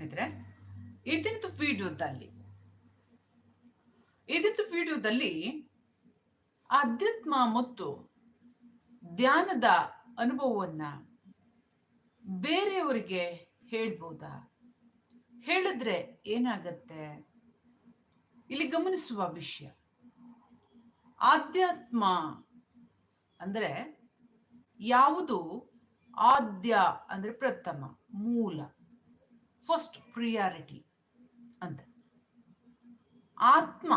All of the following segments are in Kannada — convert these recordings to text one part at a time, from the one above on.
ಸ್ನೇಹಿತರೆ ಇದೊಂದು ವಿಡಿಯೋದಲ್ಲಿ ಇದಿತ್ತು ವಿಡಿಯೋದಲ್ಲಿ ಅಧ್ಯಾತ್ಮ ಮತ್ತು ಧ್ಯಾನದ ಅನುಭವವನ್ನ ಬೇರೆಯವರಿಗೆ ಹೇಳ್ಬೋದಾ? ಹೇಳಿದ್ರೆ ಏನಾಗತ್ತೆ? ಇಲ್ಲಿ ಗಮನಿಸುವ ವಿಷಯ, ಆಧ್ಯಾತ್ಮ ಅಂದ್ರೆ ಯಾವುದು? ಆದ್ಯ ಅಂದ್ರೆ ಪ್ರಥಮ, ಮೂಲ. ಫಸ್ಟ್ ಪ್ರಿಯಾರಿಟಿ ಅಂತ. ಆತ್ಮ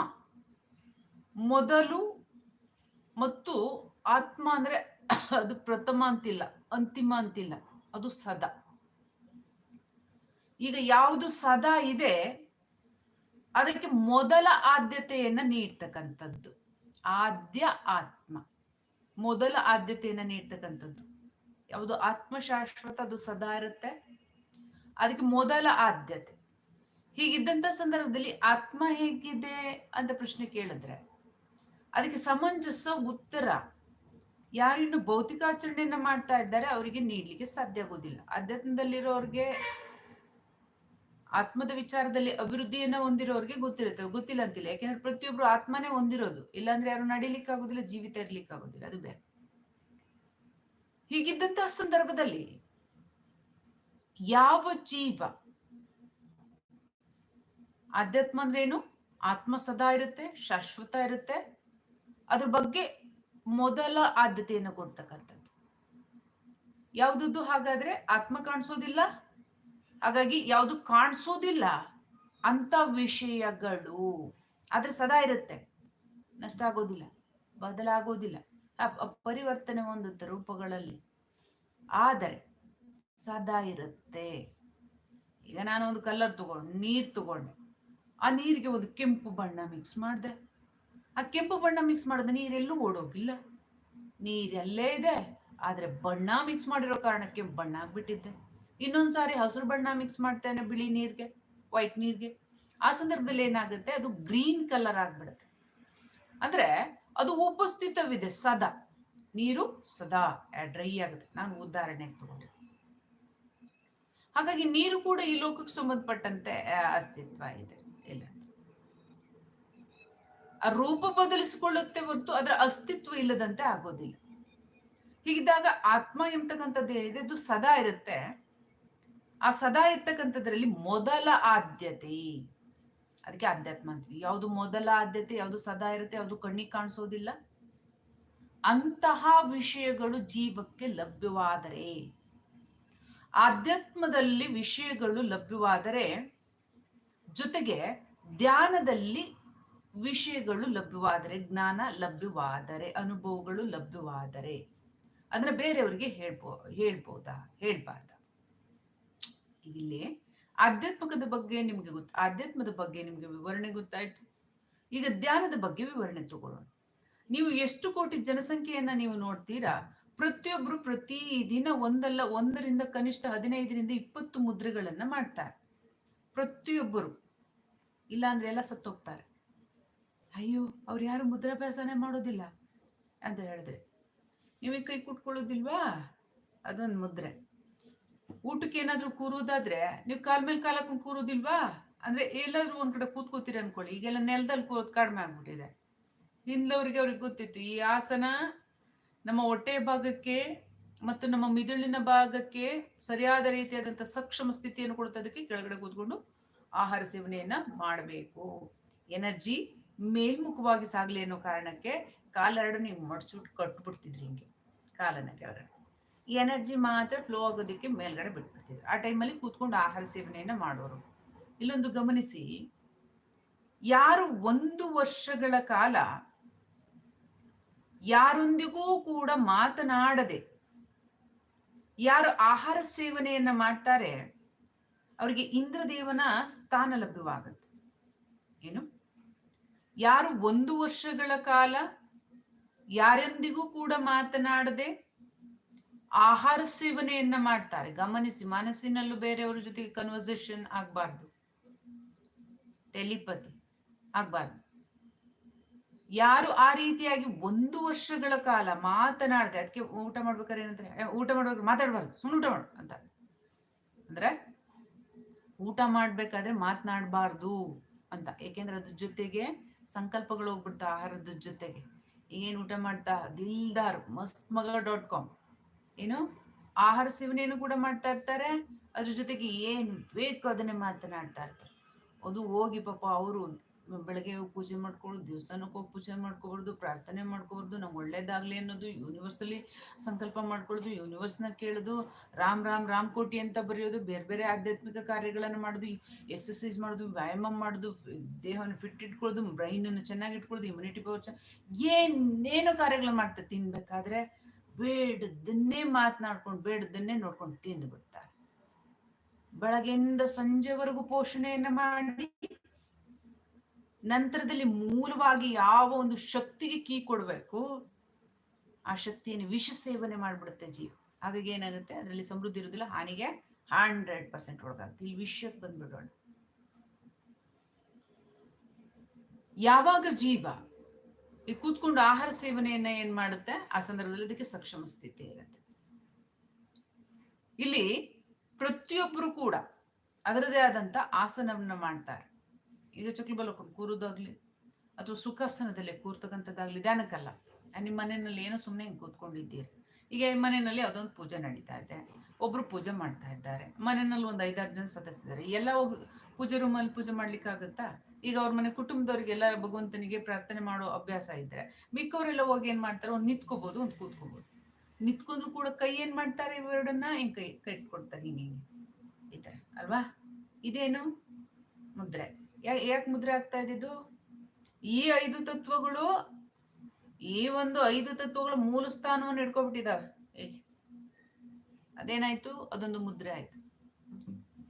ಮೊದಲು ಮತ್ತು ಆತ್ಮ ಅಂದ್ರೆ ಅದು ಪ್ರಥಮ ಅಂತಿಲ್ಲ, ಅಂತಿಮ ಅಂತಿಲ್ಲ, ಅದು ಸದಾ. ಈಗ ಯಾವುದು ಸದಾ ಇದೆ, ಅದಕ್ಕೆ ಮೊದಲ ಆದ್ಯತೆಯನ್ನ ನೀಡ್ತಕ್ಕಂಥದ್ದು. ಆದ್ಯ ಆತ್ಮ. ಮೊದಲ ಆದ್ಯತೆಯನ್ನ ನೀಡ್ತಕ್ಕಂಥದ್ದು. ಯಾವುದು ಆತ್ಮ ಶಾಶ್ವತ ಅದು ಸದಾ ಇರುತ್ತೆ. ಅದಕ್ಕೆ ಮೊದಲ ಆದ್ಯತೆ. ಹೀಗಿದ್ದಂತ ಸಂದರ್ಭದಲ್ಲಿ ಆತ್ಮ ಹೇಗಿದೆ ಅಂತ ಪ್ರಶ್ನೆ ಕೇಳಿದ್ರೆ, ಅದಕ್ಕೆ ಸಮಂಜಸ ಉತ್ತರ. ಯಾರಿನ್ನು ಭೌತಿಕಾಚರಣೆಯನ್ನ ಮಾಡ್ತಾ ಇದ್ದಾರೆ, ಅವರಿಗೆ ನೀಡ್ಲಿಕ್ಕೆ ಸಾಧ್ಯ ಆಗೋದಿಲ್ಲ. ಅಧ್ಯಾತ್ಮದಲ್ಲಿರೋರ್ಗೆ ಆತ್ಮದ ವಿಚಾರದಲ್ಲಿ ಅಭಿವೃದ್ಧಿಯನ್ನ ಹೊಂದಿರೋರ್ಗೆ ಗೊತ್ತಿರುತ್ತೆ ಗೊತ್ತಿಲ್ಲ ಅಂತಿಲ್ಲ. ಯಾಕೆಂದ್ರೆ ಪ್ರತಿಯೊಬ್ರು ಆತ್ಮನೇ ಹೊಂದಿರೋದು. ಇಲ್ಲಾಂದ್ರೆ ಯಾರು ನಡೀಲಿಕ್ಕೆ ಆಗೋದಿಲ್ಲ, ಜೀವಿತ ಇರ್ಲಿಕ್ಕೆ ಆಗೋದಿಲ್ಲ. ಅದು ಬೇರೆ. ಹೀಗಿದ್ದಂತಹ ಸಂದರ್ಭದಲ್ಲಿ ಯಾವ ಜೀವ ಆಧ್ಯಾತ್ಮ ಅಂದ್ರೆ ಏನು ಆತ್ಮ ಸದಾ ಇರುತ್ತೆ, ಶಾಶ್ವತ ಇರುತ್ತೆ. ಅದ್ರ ಬಗ್ಗೆ ಮೊದಲ ಆದ್ಯತೆಯನ್ನು ಕೊಡ್ತಕ್ಕಂಥದ್ದು. ಯಾವುದದ್ದು ಹಾಗಾದ್ರೆ ಆತ್ಮ ಕಾಣಿಸೋದಿಲ್ಲ, ಹಾಗಾಗಿ ಯಾವುದು ಕಾಣಿಸೋದಿಲ್ಲ ಅಂತ ವಿಷಯಗಳು. ಆದ್ರೆ ಸದಾ ಇರುತ್ತೆ. ನಷ್ಟ ಆಗೋದಿಲ್ಲ, ಬದಲಾಗೋದಿಲ್ಲ. ಪರಿವರ್ತನೆ ಹೊಂದುತ್ತೆ ರೂಪಗಳಲ್ಲಿ. ಆದರೆ ಸದಾ ಇರುತ್ತೆ ಈಗ ನಾನು ಒಂದು ಕಲರ್ ತಗೊಂಡು, ನೀರು ತಗೊಂಡೆ. ಆ ನೀರಿಗೆ ಒಂದು ಕೆಂಪು ಬಣ್ಣ ಮಿಕ್ಸ್ ಮಾಡಿದೆ. ಆ ಕೆಂಪು ಬಣ್ಣ ಮಿಕ್ಸ್ ಮಾಡಿದ ನೀರೆಲ್ಲೂ ಓಡೋಗಿಲ್ಲ. ನೀರೆಲ್ಲೇ ಇದೆ, ಆದ್ರೆ ಬಣ್ಣ ಮಿಕ್ಸ್ ಮಾಡಿರೋ ಕಾರಣಕ್ಕೆ ಬಣ್ಣ ಆಗಿಬಿಟ್ಟಿದ್ದೆ. ಇನ್ನೊಂದು ಸಾರಿ ಹಸಿರು ಬಣ್ಣ ಮಿಕ್ಸ್ ಮಾಡ್ತೇನೆ ಬಿಳಿ ನೀರಿಗೆ ವೈಟ್ ನೀರಿಗೆ. ಆ ಸಂದರ್ಭದಲ್ಲಿ ಏನಾಗುತ್ತೆ, ಅದು ಗ್ರೀನ್ ಕಲರ್ ಆಗ್ಬಿಡುತ್ತೆ. ಅಂದ್ರೆ ಅದು ಉಪಸ್ಥಿತವಿದೆ, ಸದಾ. ನೀರು ಸದಾ ಡ್ರೈ ಆಗುತ್ತೆ. ನಾನು ಉದಾಹರಣೆ ತಗೊಂಡೆ ಹಾಗಾಗಿ ನೀರು ಕೂಡ ಈ ಲೋಕಕ್ಕೆ ಸಂಬಂಧಪಟ್ಟಂತೆ ಅಸ್ತಿತ್ವ ಇದೆ. ಇಲ್ಲ ರೂಪ ಬದಲಿಸಿಕೊಳ್ಳುತ್ತೆ ಹೊರತು ಅದರ ಅಸ್ತಿತ್ವ ಇಲ್ಲದಂತೆ ಆಗೋದಿಲ್ಲ. ಹೀಗಿದ್ದಾಗ ಆತ್ಮ ಎಂಬತಕ್ಕಂಥದ್ದು ಏನಿದೆ ಅದು ಸದಾ ಇರುತ್ತೆ. ಆ ಸದಾ ಇರ್ತಕ್ಕಂಥದ್ರಲ್ಲಿ ಮೊದಲ ಆದ್ಯತೆ. ಅದಕ್ಕೆ ಆಧ್ಯಾತ್ಮ ಅಂತೀವಿ. ಯಾವುದು ಮೊದಲ ಆದ್ಯತೆ, ಯಾವುದು ಸದಾ ಇರುತ್ತೆ, ಯಾವುದು ಕಣ್ಣಿಗೆ ಕಾಣಿಸೋದಿಲ್ಲ. ಅಂತಹ ವಿಷಯಗಳು ಜೀವಕ್ಕೆ ಲಭ್ಯವಾದರೆ. ಆಧ್ಯಾತ್ಮದಲ್ಲಿ ವಿಷಯಗಳು ಲಭ್ಯವಾದರೆ ಜೊತೆಗೆ ಧ್ಯಾನದಲ್ಲಿ ವಿಷಯಗಳು ಲಭ್ಯವಾದರೆ, ಜ್ಞಾನ ಲಭ್ಯವಾದರೆ, ಅನುಭವಗಳು ಲಭ್ಯವಾದರೆ. ಅಂದ್ರೆ ಬೇರೆಯವರಿಗೆ ಹೇಳ್ಬೋ, ಹೇಳ್ಬೋದಾ? ಹೇಳ್ಬಾರ್ದ? ಇಲ್ಲಿ ಆಧ್ಯಾತ್ಮಕದ ಬಗ್ಗೆ ನಿಮ್ಗೆ ಗೊತ್ತ ಆಧ್ಯಾತ್ಮದ ಬಗ್ಗೆ ನಿಮ್ಗೆ ವಿವರಣೆ ಗೊತ್ತಾಯ್ತು. ಈಗ ಧ್ಯಾನದ ಬಗ್ಗೆ ವಿವರಣೆ ತಗೊಳ್ಳೋಣ. ನೀವು ಎಷ್ಟು ಕೋಟಿ ಜನಸಂಖ್ಯೆಯನ್ನ ನೀವು ನೋಡ್ತೀರಾ? ಪ್ರತಿಯೊಬ್ರು ಪ್ರತಿ ದಿನ ಒಂದಲ್ಲ ಒಂದರಿಂದ ಕನಿಷ್ಠ ಹದಿನೈದರಿಂದ ಇಪ್ಪತ್ತು ಮುದ್ರೆಗಳನ್ನ ಮಾಡ್ತಾರೆ. ಪ್ರತಿಯೊಬ್ಬರು. ಇಲ್ಲ ಅಂದ್ರೆ ಎಲ್ಲ ಸತ್ತೋಗ್ತಾರೆ. ಅಯ್ಯೋ, ಅವ್ರು ಯಾರು ಮುದ್ರಾಭ್ಯಾಸನೇ ಮಾಡೋದಿಲ್ಲ ಅಂತ ಹೇಳಿದ್ರೆ, ನೀವೇ ಕೈ ಕುಟ್ಕೊಳ್ಳೋದಿಲ್ವಾ? ಅದೊಂದು ಮುದ್ರೆ. ಊಟಕ್ಕೆ ಏನಾದರೂ ಕೂರೋದಾದ್ರೆ ನೀವು ಕಾಲ ಮೇಲೆ ಕಾಲ ಹಾಕೊಂಡು ಕೂರೋದಿಲ್ವಾ? ಅಂದ್ರೆ ಎಲ್ಲಾದರೂ ಒಂದು ಕಡೆ ಕೂತ್ಕೋತೀರಿ ಅನ್ಕೊಳ್ಳಿ. ಈಗೆಲ್ಲ ನೆಲದಲ್ಲಿ ಕೂರೋದು ಕಡಿಮೆ ಆಗ್ಬಿಟ್ಟಿದೆ. ಹಿಂದವ್ರಿಗೆ ಅವ್ರಿಗೆ ಗೊತ್ತಿತ್ತು, ಈ ಆಸನ ನಮ್ಮ ಹೊಟ್ಟೆ ಭಾಗಕ್ಕೆ ಮತ್ತು ನಮ್ಮ ಮಿದುಳಿನ ಭಾಗಕ್ಕೆ ಸರಿಯಾದ ರೀತಿಯಾದಂಥ ಸಕ್ಷಮ ಸ್ಥಿತಿಯನ್ನು ಕೊಡುತ್ತದಕ್ಕೆ ಕೆಳಗಡೆ ಕೂತ್ಕೊಂಡು ಆಹಾರ ಸೇವನೆಯನ್ನ ಮಾಡಬೇಕು. ಎನರ್ಜಿ ಮೇಲ್ಮುಖವಾಗಿ ಸಾಗಲಿ ಅನ್ನೋ ಕಾರಣಕ್ಕೆ ಕಾಲೆರಡು ನೀವು ಮಡ್ಸ್ಬಿಟ್ಟು ಕಟ್ಬಿಡ್ತಿದ್ರಿ ಹಿಂಗೆ, ಕಾಲನ್ನ ಕೆಳಗಡೆ. ಎನರ್ಜಿ ಮಾತ್ರ ಫ್ಲೋ ಆಗೋದಕ್ಕೆ ಮೇಲ್ಗಡೆ ಬಿಟ್ಬಿಡ್ತಿದ್ರು. ಆ ಟೈಮಲ್ಲಿ ಕೂತ್ಕೊಂಡು ಆಹಾರ ಸೇವನೆಯನ್ನ ಮಾಡೋರು. ಇಲ್ಲೊಂದು ಗಮನಿಸಿ, ಯಾರು ಒಂದು ವರ್ಷಗಳ ಕಾಲ ಯಾರೊಂದಿಗೂ ಕೂಡ ಮಾತನಾಡದೆ ಯಾರು ಆಹಾರ ಸೇವನೆಯನ್ನ ಮಾಡ್ತಾರೆ, ಅವರಿಗೆ ಇಂದ್ರದೇವನ ಸ್ಥಾನ ಲಭ್ಯವಾಗುತ್ತೆ ಏನು? ಯಾರು ಒಂದು ವರ್ಷಗಳ ಕಾಲ ಯಾರೊಂದಿಗೂ ಕೂಡ ಮಾತನಾಡದೆ ಆಹಾರ ಸೇವನೆಯನ್ನ ಮಾಡ್ತಾರೆ. ಗಮನಿಸಿ, ಮನಸ್ಸಿನಲ್ಲೂ ಬೇರೆಯವರ ಜೊತೆಗೆ ಕನ್ವರ್ಸೇಷನ್ ಆಗ್ಬಾರ್ದು. ಟೆಲಿಪತಿ ಆಗ್ಬಾರ್ದು. ಯಾರು ಆ ರೀತಿಯಾಗಿ ಒಂದು ವರ್ಷಗಳ ಕಾಲ ಮಾತನಾಡದೆ, ಅದಕ್ಕೆ ಊಟ ಮಾಡ್ಬೇಕಾದ್ರೆ ಏನಂತಾರೆ ಊಟ ಮಾಡ್ಬೇಕು ಮಾತಾಡ್ಬಾರ್ದು ಸುಮ್ಮನೆ ಊಟ ಮಾಡು ಅಂತ. ಅಂದ್ರೆ ಊಟ ಮಾಡ್ಬೇಕಾದ್ರೆ ಮಾತನಾಡಬಾರ್ದು ಅಂತ. ಏಕೆಂದ್ರೆ ಅದ್ರ ಜೊತೆಗೆ ಸಂಕಲ್ಪಗಳು ಹೋಗ್ಬಿಡ್ತಾ, ಆಹಾರದ ಜೊತೆಗೆ. ಏನು ಊಟ ಮಾಡ್ತಾ? ದಿಲ್ದಾರ್ ಮಸ್ತ್ ಮಗ ಡಾಟ್ ಕಾಮ್ ಏನು? ಆಹಾರ ಸೇವನೆಯನ್ನು ಕೂಡ ಮಾಡ್ತಾ ಇರ್ತಾರೆ. ಅದ್ರ ಜೊತೆಗೆ ಏನು ಬೇಕು ಅದನ್ನೇ ಮಾತನಾಡ್ತಾ ಇರ್ತಾರೆ. ಅದು ಹೋಗಿ ಪಾಪ ಅವರು ಬೆಳಗ್ಗೆ ಹೋಗಿ ಪೂಜೆ ಮಾಡ್ಕೊಳ್ಳೋದು ದೇವಸ್ಥಾನಕ್ಕೆ ಹೋಗಿ ಪೂಜೆ ಮಾಡ್ಕೊಬಾರ್ದು, ಪ್ರಾರ್ಥನೆ ಮಾಡ್ಕೊಬಾರ್ದು, ನಂಗೆ ಒಳ್ಳೇದಾಗಲಿ ಅನ್ನೋದು ಯೂನಿವರ್ಸಲಿ ಸಂಕಲ್ಪ ಮಾಡ್ಕೊಳ್ಳೋದು ಯೂನಿವರ್ಸ್ನ ಕೇಳೋದು, ರಾಮ್ ರಾಮ್ ರಾಮ್ ಕೋಟಿ ಅಂತ ಬರೆಯೋದು, ಬೇರೆ ಬೇರೆ ಆಧ್ಯಾತ್ಮಿಕ ಕಾರ್ಯಗಳನ್ನು ಮಾಡೋದು ಎಕ್ಸಸೈಸ್ ಮಾಡೋದು, ವ್ಯಾಯಾಮ ಮಾಡೋದು, ದೇಹವನ್ನು ಫಿಟ್ ಇಟ್ಕೊಳ್ಳೋದು ಬ್ರೈನನ್ನು ಚೆನ್ನಾಗಿ ಇಟ್ಕೊಳ್ಳೋದು ಇಮ್ಯುನಿಟಿ ಪವರ್ ಚ, ಏನೇನು ಕಾರ್ಯಗಳನ್ನ ಮಾಡ್ತಾ ತಿನ್ಬೇಕಾದ್ರೆ ಬೇಡದನ್ನೇ ಮಾತನಾಡ್ಕೊಂಡು, ಬೇಡದನ್ನೇ ನೋಡ್ಕೊಂಡು ತಿಂದು ಬಿಡ್ತಾರೆ ಬೆಳಗ್ಗೆಯಿಂದ ಸಂಜೆವರೆಗೂ ಪೋಷಣೆಯನ್ನು ಮಾಡಿ ನಂತರದಲ್ಲಿ ಮೂಲವಾಗಿ ಯಾವ ಒಂದು ಶಕ್ತಿಗೆ ಕೀ ಕೊಡಬೇಕು, ಆ ಶಕ್ತಿಯನ್ನು ವಿಷ ಸೇವನೆ ಮಾಡಿಬಿಡುತ್ತೆ ಜೀವ. ಹಾಗಾಗಿ ಏನಾಗುತ್ತೆ? ಅದರಲ್ಲಿ ಸಮೃದ್ಧಿ ಇರೋದಿಲ್ಲ ಹಾನಿಗೆ ಹಂಡ್ರೆಡ್ ಪರ್ಸೆಂಟ್ ಒಳಗಾಗುತ್ತೆ ಇಲ್ಲಿ ವಿಷಯಕ್ಕೆ ಬಂದ್ಬಿಡೋಣ. ಯಾವಾಗ ಜೀವ ಈ ಕೂತ್ಕೊಂಡು ಆಹಾರ ಸೇವನೆಯನ್ನ ಏನ್ ಮಾಡುತ್ತೆ? ಆ ಸಂದರ್ಭದಲ್ಲಿ ಅದಕ್ಕೆ ಸಕ್ಷಮ ಸ್ಥಿತಿ ಇರುತ್ತೆ. ಇಲ್ಲಿ ಪ್ರತಿಯೊಬ್ಬರು ಕೂಡ ಅದರದೇ ಆದಂತ ಆಸನವನ್ನ ಮಾಡ್ತಾರೆ. ಈಗ ಚಕ್ಲಿ ಕೂರೋದಾಗ್ಲಿ. ಅಥವಾ ಸುಖಾಸನದಲ್ಲಿ ಕೂರ್ತಕ್ಕಂಥದ್ದಾಗಲಿ, ಧ್ಯಾನಕ್ಕಲ್ಲ. ನಿಮ್ಮ ಮನೆಯಲ್ಲಿ ಏನೋ ಸುಮ್ಮನೆ ಹಿಂಗೆ ಕೂತ್ಕೊಂಡಿದ್ದೀರಿ. ಈಗ ಮನೆಯಲ್ಲಿ ಅದೊಂದು ಪೂಜೆ ನಡೀತಾ ಇದೆ. ಒಬ್ರು ಪೂಜೆ ಮಾಡ್ತಾ ಇದ್ದಾರೆ. ಮನೆಯಲ್ಲಿ ಒಂದು ಐದಾರು ಜನ ಸದಸ್ಯರಿದ್ದಾರೆ ಎಲ್ಲ ಹೋಗಿ ಪೂಜೆ ರೂಮಲ್ಲಿ ಪೂಜೆ ಮಾಡ್ಲಿಕ್ಕಾಗುತ್ತಾ? ಈಗ ಅವ್ರ ಮನೆ ಕುಟುಂಬದವ್ರಿಗೆಲ್ಲ ಭಗವಂತನಿಗೆ ಪ್ರಾರ್ಥನೆ ಮಾಡೋ ಅಭ್ಯಾಸ ಇದ್ದರೆ ಮಿಕ್ಕವರೆಲ್ಲ ಹೋಗಿ ಏನು ಮಾಡ್ತಾರೆ? ಒಂದು ನಿಂತ್ಕೋಬಹುದು ಒಂದು ಕೂತ್ಕೋಬೋದು. ನಿಂತ್ಕೊಂಡ್ರು ಕೂಡ ಕೈ ಏನು ಮಾಡ್ತಾರೆ ಇವೆರಡನ್ನ ಹಿಂಗೆ ಕೈ ಕೈ ಇಟ್ಕೊಡ್ತಾರೆ ಹಿಂಗೆ ಹಿಂಗೆ. ಈ ಥರ. ಅಲ್ವಾ? ಇದೇನು? ಮುದ್ರೆ. ಯಾಕೆ ಮುದ್ರೆ ಆಗ್ತಾ ಇದ್ದಿದ್ದು? ಈ ಐದು ತತ್ವಗಳು, ಈ ಒಂದು ಐದು ತತ್ವಗಳ ಮೂಲ ಸ್ಥಾನವನ್ನು ಹಿಡ್ಕೊಬಿಟ್ಟಿದಾವೆ ಅದೇನಾಯ್ತು? ಅದೊಂದು ಮುದ್ರೆ ಆಯ್ತು.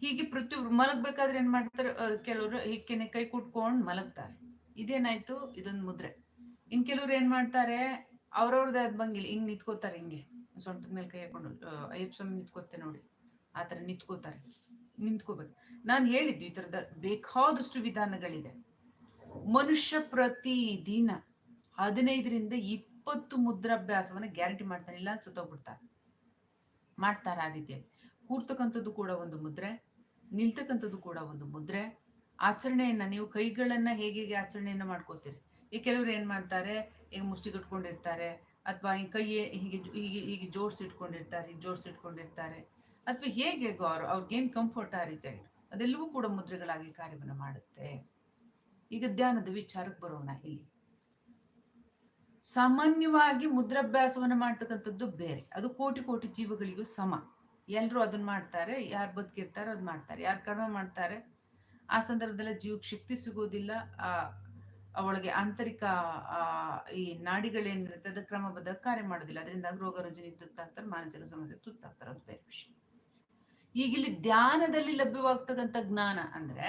ಹೀಗೆ ಪ್ರತಿಯೊಬ್ರು ಮಲಗ್ಬೇಕಾದ್ರೆ ಏನ್ ಮಾಡ್ತಾರೆ? ಕೆಲವರು ಹಿಕ್ಕೆನೆ ಕೈ ಕುಟ್ಕೊಂಡು ಮಲಗ್ತಾರೆ. ಇದೇನಾಯ್ತು? ಇದೊಂದು ಮುದ್ರೆ. ಇನ್ ಕೆಲವ್ರು ಏನ್ ಮಾಡ್ತಾರೆ? ಅವ್ರವ್ರದ್ದು ಅದ್ ಬಂಗಿಲ್ಲ ಹಿಂಗ್ ನಿತ್ಕೋತಾರೆ ಹಿಂಗೆ. ಸೊಂಟದ ಮೇಲೆ ಕೈ ಹಾಕೊಂಡು ಅಯ್ಯಪ್ಪ ಸ್ವಾಮಿ ನಿಂತ್ಕೋತೆ ನೋಡಿ. ಆತರ ನಿಂತ್ಕೋತಾರೆ. ನಿಂತ್ಕೋಬೇಕು. ನಾನು ಹೇಳಿದ್ದು ಈ ಥರದ ಬೇಕಾದಷ್ಟು ವಿಧಾನಗಳಿದೆ. ಮನುಷ್ಯ ಪ್ರತಿ ದಿನ ಹದಿನೈದರಿಂದ ಇಪ್ಪತ್ತು ಮುದ್ರಾಭ್ಯಾಸವನ್ನು ಗ್ಯಾರಂಟಿ ಮಾಡ್ತಾನೆ, ಇಲ್ಲ ಅಂತ ಮಾಡ್ತಾರೆ ಆ ರೀತಿಯಲ್ಲಿ ಕೂರ್ತಕ್ಕಂಥದ್ದು ಕೂಡ ಒಂದು ಮುದ್ರೆ, ನಿಲ್ತಕ್ಕಂಥದ್ದು ಕೂಡ ಒಂದು ಮುದ್ರೆ. ಆಚರಣೆಯನ್ನ ನೀವು ಕೈಗಳನ್ನ ಹೇಗೆ ಹೇಗೆ ಆಚರಣೆಯನ್ನ ಮಾಡ್ಕೋತೀರಿ? ಈ ಕೆಲವರು ಏನ್ ಮಾಡ್ತಾರೆ, ಈಗ ಮುಷ್ಟಿ ಕಟ್ಕೊಂಡಿರ್ತಾರೆ, ಅಥವಾ ಹಿಂಗೆ ಕೈಯೇ ಹೀಗೆ ಹೀಗೆ ಹೀಗೆ ಜೋಡಿಸಿಟ್ಕೊಂಡಿರ್ತಾರೆ ಜೋಡಿಸಿಟ್ಕೊಂಡಿರ್ತಾರೆ ಅಥವಾ ಹೇಗೆ ಅವ್ರು ಅವ್ರಿಗೇನು ಕಂಫರ್ಟ್ ಆ ರೀತಿಯಾಗಿ? ಅದೆಲ್ಲವೂ ಕೂಡ ಮುದ್ರೆಗಳಾಗಿ ಕಾರ್ಯವನ್ನು ಮಾಡುತ್ತೆ. ಈಗ ಧ್ಯಾನದ ವಿಚಾರಕ್ಕೆ ಬರೋಣ ಇಲ್ಲಿ. ಸಾಮಾನ್ಯವಾಗಿ ಮುದ್ರಾಭ್ಯಾಸವನ್ನು ಮಾಡ್ತಕ್ಕಂಥದ್ದು ಬೇರೆ. ಅದು ಕೋಟಿ ಕೋಟಿ ಜೀವಗಳಿಗೂ ಸಮ. ಎಲ್ಲರೂ ಅದನ್ನ ಮಾಡ್ತಾರೆ, ಯಾರು ಬದುಕಿರ್ತಾರೆ ಅದು ಮಾಡ್ತಾರೆ, ಯಾರು ಕಡಿಮೆ ಮಾಡ್ತಾರೆ, ಆ ಸಂದರ್ಭದಲ್ಲಿ ಜೀವಕ್ಕೆ ಶಕ್ತಿ ಸಿಗೋದಿಲ್ಲ, ಆ, ಅವಳಿಗೆ ಆಂತರಿಕ ಈ ನಾಡಿಗಳೇನಿರುತ್ತೆ, ಅದು ಕ್ರಮಬದ್ಧ ಕಾರ್ಯ ಮಾಡೋದಿಲ್ಲ. ಅದರಿಂದ ರೋಗ ರುಜಿನಿ ತುತ್ತಾಗ್ತಾರೆ ಮಾನಸಿಕ ಸಮಸ್ಯೆ ತುತ್ತಾಗ್ತಾರೆ. ಅದು ಬೇರೆ ವಿಷಯ. ಈಗ ಇಲ್ಲಿ ಧ್ಯಾನದಲ್ಲಿ ಲಭ್ಯವಾಗ್ತಕ್ಕಂಥ ಜ್ಞಾನ ಅಂದ್ರೆ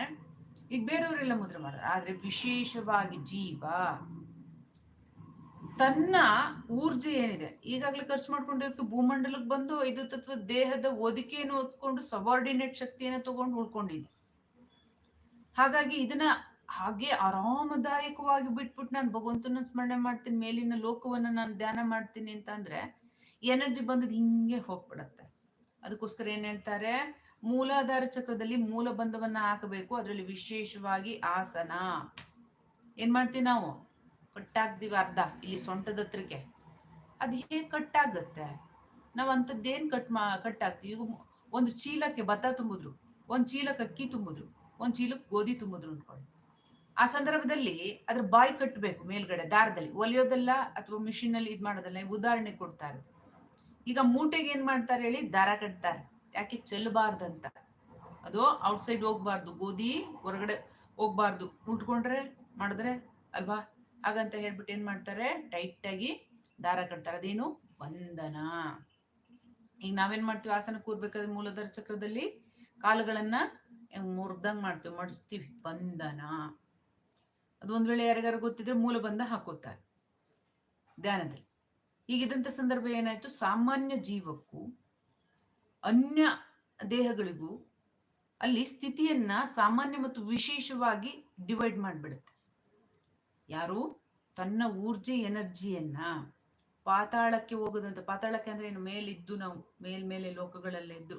ಈಗ ಬೇರೆಯವರೆಲ್ಲ ಮುದ್ರೆ ಮಾಡ್ತಾರೆ, ಆದ್ರೆ ವಿಶೇಷವಾಗಿ ಜೀವ, ತನ್ನ ಊರ್ಜೆ ಏನಿದೆ, ಈಗಾಗಲೇ ಖರ್ಚು ಮಾಡ್ಕೊಂಡಿರೋದಕ್ಕೆ ಭೂಮಂಡಲಕ್ಕೆ ಬಂದು ಐದು ತತ್ವ ದೇಹದ ಒದಿಕೆಯನ್ನು ಹೊತ್ಕೊಂಡು ಸಬಾರ್ಡಿನೇಟ್ ಶಕ್ತಿಯನ್ನು ತಗೊಂಡು ಉಳ್ಕೊಂಡಿದೆ. ಹಾಗಾಗಿ ಇದನ್ನ ಹಾಗೆ ಆರಾಮದಾಯಕವಾಗಿ ಬಿಟ್ಬಿಟ್ಟು ನಾನು ಭಗವಂತನ ಸ್ಮರಣೆ ಮಾಡ್ತೀನಿ, ಮೇಲಿನ ಲೋಕವನ್ನ ನಾನು ಧ್ಯಾನ ಮಾಡ್ತೀನಿ ಅಂತ ಅಂದ್ರೆ ಎನರ್ಜಿ ಬಂದದ್ ಹಿಂಗೆ ಹೋಗ್ಬಿಡತ್ತೆ. ಅದಕ್ಕೋಸ್ಕರ ಏನ್ ಹೇಳ್ತಾರೆ? ಮೂಲಾಧಾರ ಚಕ್ರದಲ್ಲಿ ಮೂಲ ಬಂಧವನ್ನ ಹಾಕಬೇಕು. ಅದರಲ್ಲಿ ವಿಶೇಷವಾಗಿ ಆಸನ. ಏನ್ ಮಾಡ್ತೀವಿ ನಾವು? ಕಟ್ಟಾಗ್ತೀವಿ ಅರ್ಧ, ಇಲ್ಲಿ ಸೊಂಟದ ಹತ್ರಕ್ಕೆ. ಅದು ಹೇಗೆ ಕಟ್ಟಾಗತ್ತೆ ನಾವು ಅಂಥದ್ದೇನು ಕಟ್ ಮಾ ಕಟ್ಟಾಗ್ತೀವಿ ಒಂದು ಚೀಲಕ್ಕೆ ಭತ್ತ ತುಂಬಿದ್ರು, ಒಂದು ಚೀಲಕ್ಕೆ ಅಕ್ಕಿ ತುಂಬಿದ್ರು, ಒಂದು ಚೀಲಕ್ಕೆ ಗೋಧಿ ತುಂಬಿದ್ರು ಅನ್ಕೊಳ್ಳಿ. ಆ ಸಂದರ್ಭದಲ್ಲಿ ಅದ್ರ ಬಾಯಿ ಕಟ್ಟಬೇಕು ಮೇಲ್ಗಡೆ, ದಾರದಲ್ಲಿ. ಒಲಿಯೋದಲ್ಲ ಅಥವಾ ಮಿಷಿನಲ್ಲಿ ಇದು ಮಾಡೋದಲ್ಲ, ಉದಾಹರಣೆ ಕೊಡ್ತಾ ಇರೋದು. ಈಗ ಮೂಟೆಗೆ ಏನ್ ಮಾಡ್ತಾರೆ ಹೇಳಿ? ದಾರ ಕಟ್ತಾರೆ. ಯಾಕೆ? ಚೆಲ್ಲಬಾರ್ದಂತ ಅದು ಔಟ್ಸೈಡ್ ಹೋಗ್ಬಾರ್ದು. ಗೋಧಿ ಹೊರಗಡೆ ಹೋಗ್ಬಾರ್ದು. ಉಟ್ಕೊಂಡ್ರೆ ಮಾಡಿದ್ರೆ ಅಲ್ವಾ? ಹಾಗಂತ ಹೇಳ್ಬಿಟ್ಟು ಏನ್ ಮಾಡ್ತಾರೆ? ಟೈಟ್ ಆಗಿ ದಾರ ಕಟ್ತಾರೆ. ಅದೇನು? ಬಂಧನ. ಈಗ ನಾವೇನ್ ಮಾಡ್ತೀವಿ? ಆಸನ ಕೂರ್ಬೇಕಾದ್ರೆ ಮೂಲಧಾರ ಚಕ್ರದಲ್ಲಿ ಕಾಲುಗಳನ್ನ ಮುರ್ದಂಗ್ ಮಾಡ್ತೀವಿ. ಮಡಿಸ್ತೀವಿ. ಬಂಧನ. ಅದು ಒಂದ್ ವೇಳೆ ಯಾರಿಗಾರು ಗೊತ್ತಿದ್ರೆ ಮೂಲ ಬಂಧ ಹಾಕೋತಾರೆ. ಧ್ಯಾನದಲ್ಲಿ. ಈಗಿದಂತ ಸಂದರ್ಭ ಏನಾಯ್ತು? ಸಾಮಾನ್ಯ ಜೀವಕ್ಕೂ, ಅನ್ಯ ದೇಹಗಳಿಗೂ ಅಲ್ಲಿ ಸ್ಥಿತಿಯನ್ನ ಸಾಮಾನ್ಯ ಮತ್ತು ವಿಶೇಷವಾಗಿ ಡಿವೈಡ್ ಮಾಡಿಬಿಡುತ್ತೆ. ಯಾರು? ತನ್ನ ಊರ್ಜೆ, ಎನರ್ಜಿಯನ್ನ ಪಾತಾಳಕ್ಕೆ ಹೋಗೋದಂತ, ಪಾತಾಳಕ್ಕೆ ಅಂದ್ರೆ ಏನು? ಮೇಲಿದ್ದು ನಾವು, ಮೇಲ್ಮೇಲೆ ಲೋಕಗಳಲ್ಲೇ ಇದ್ದು,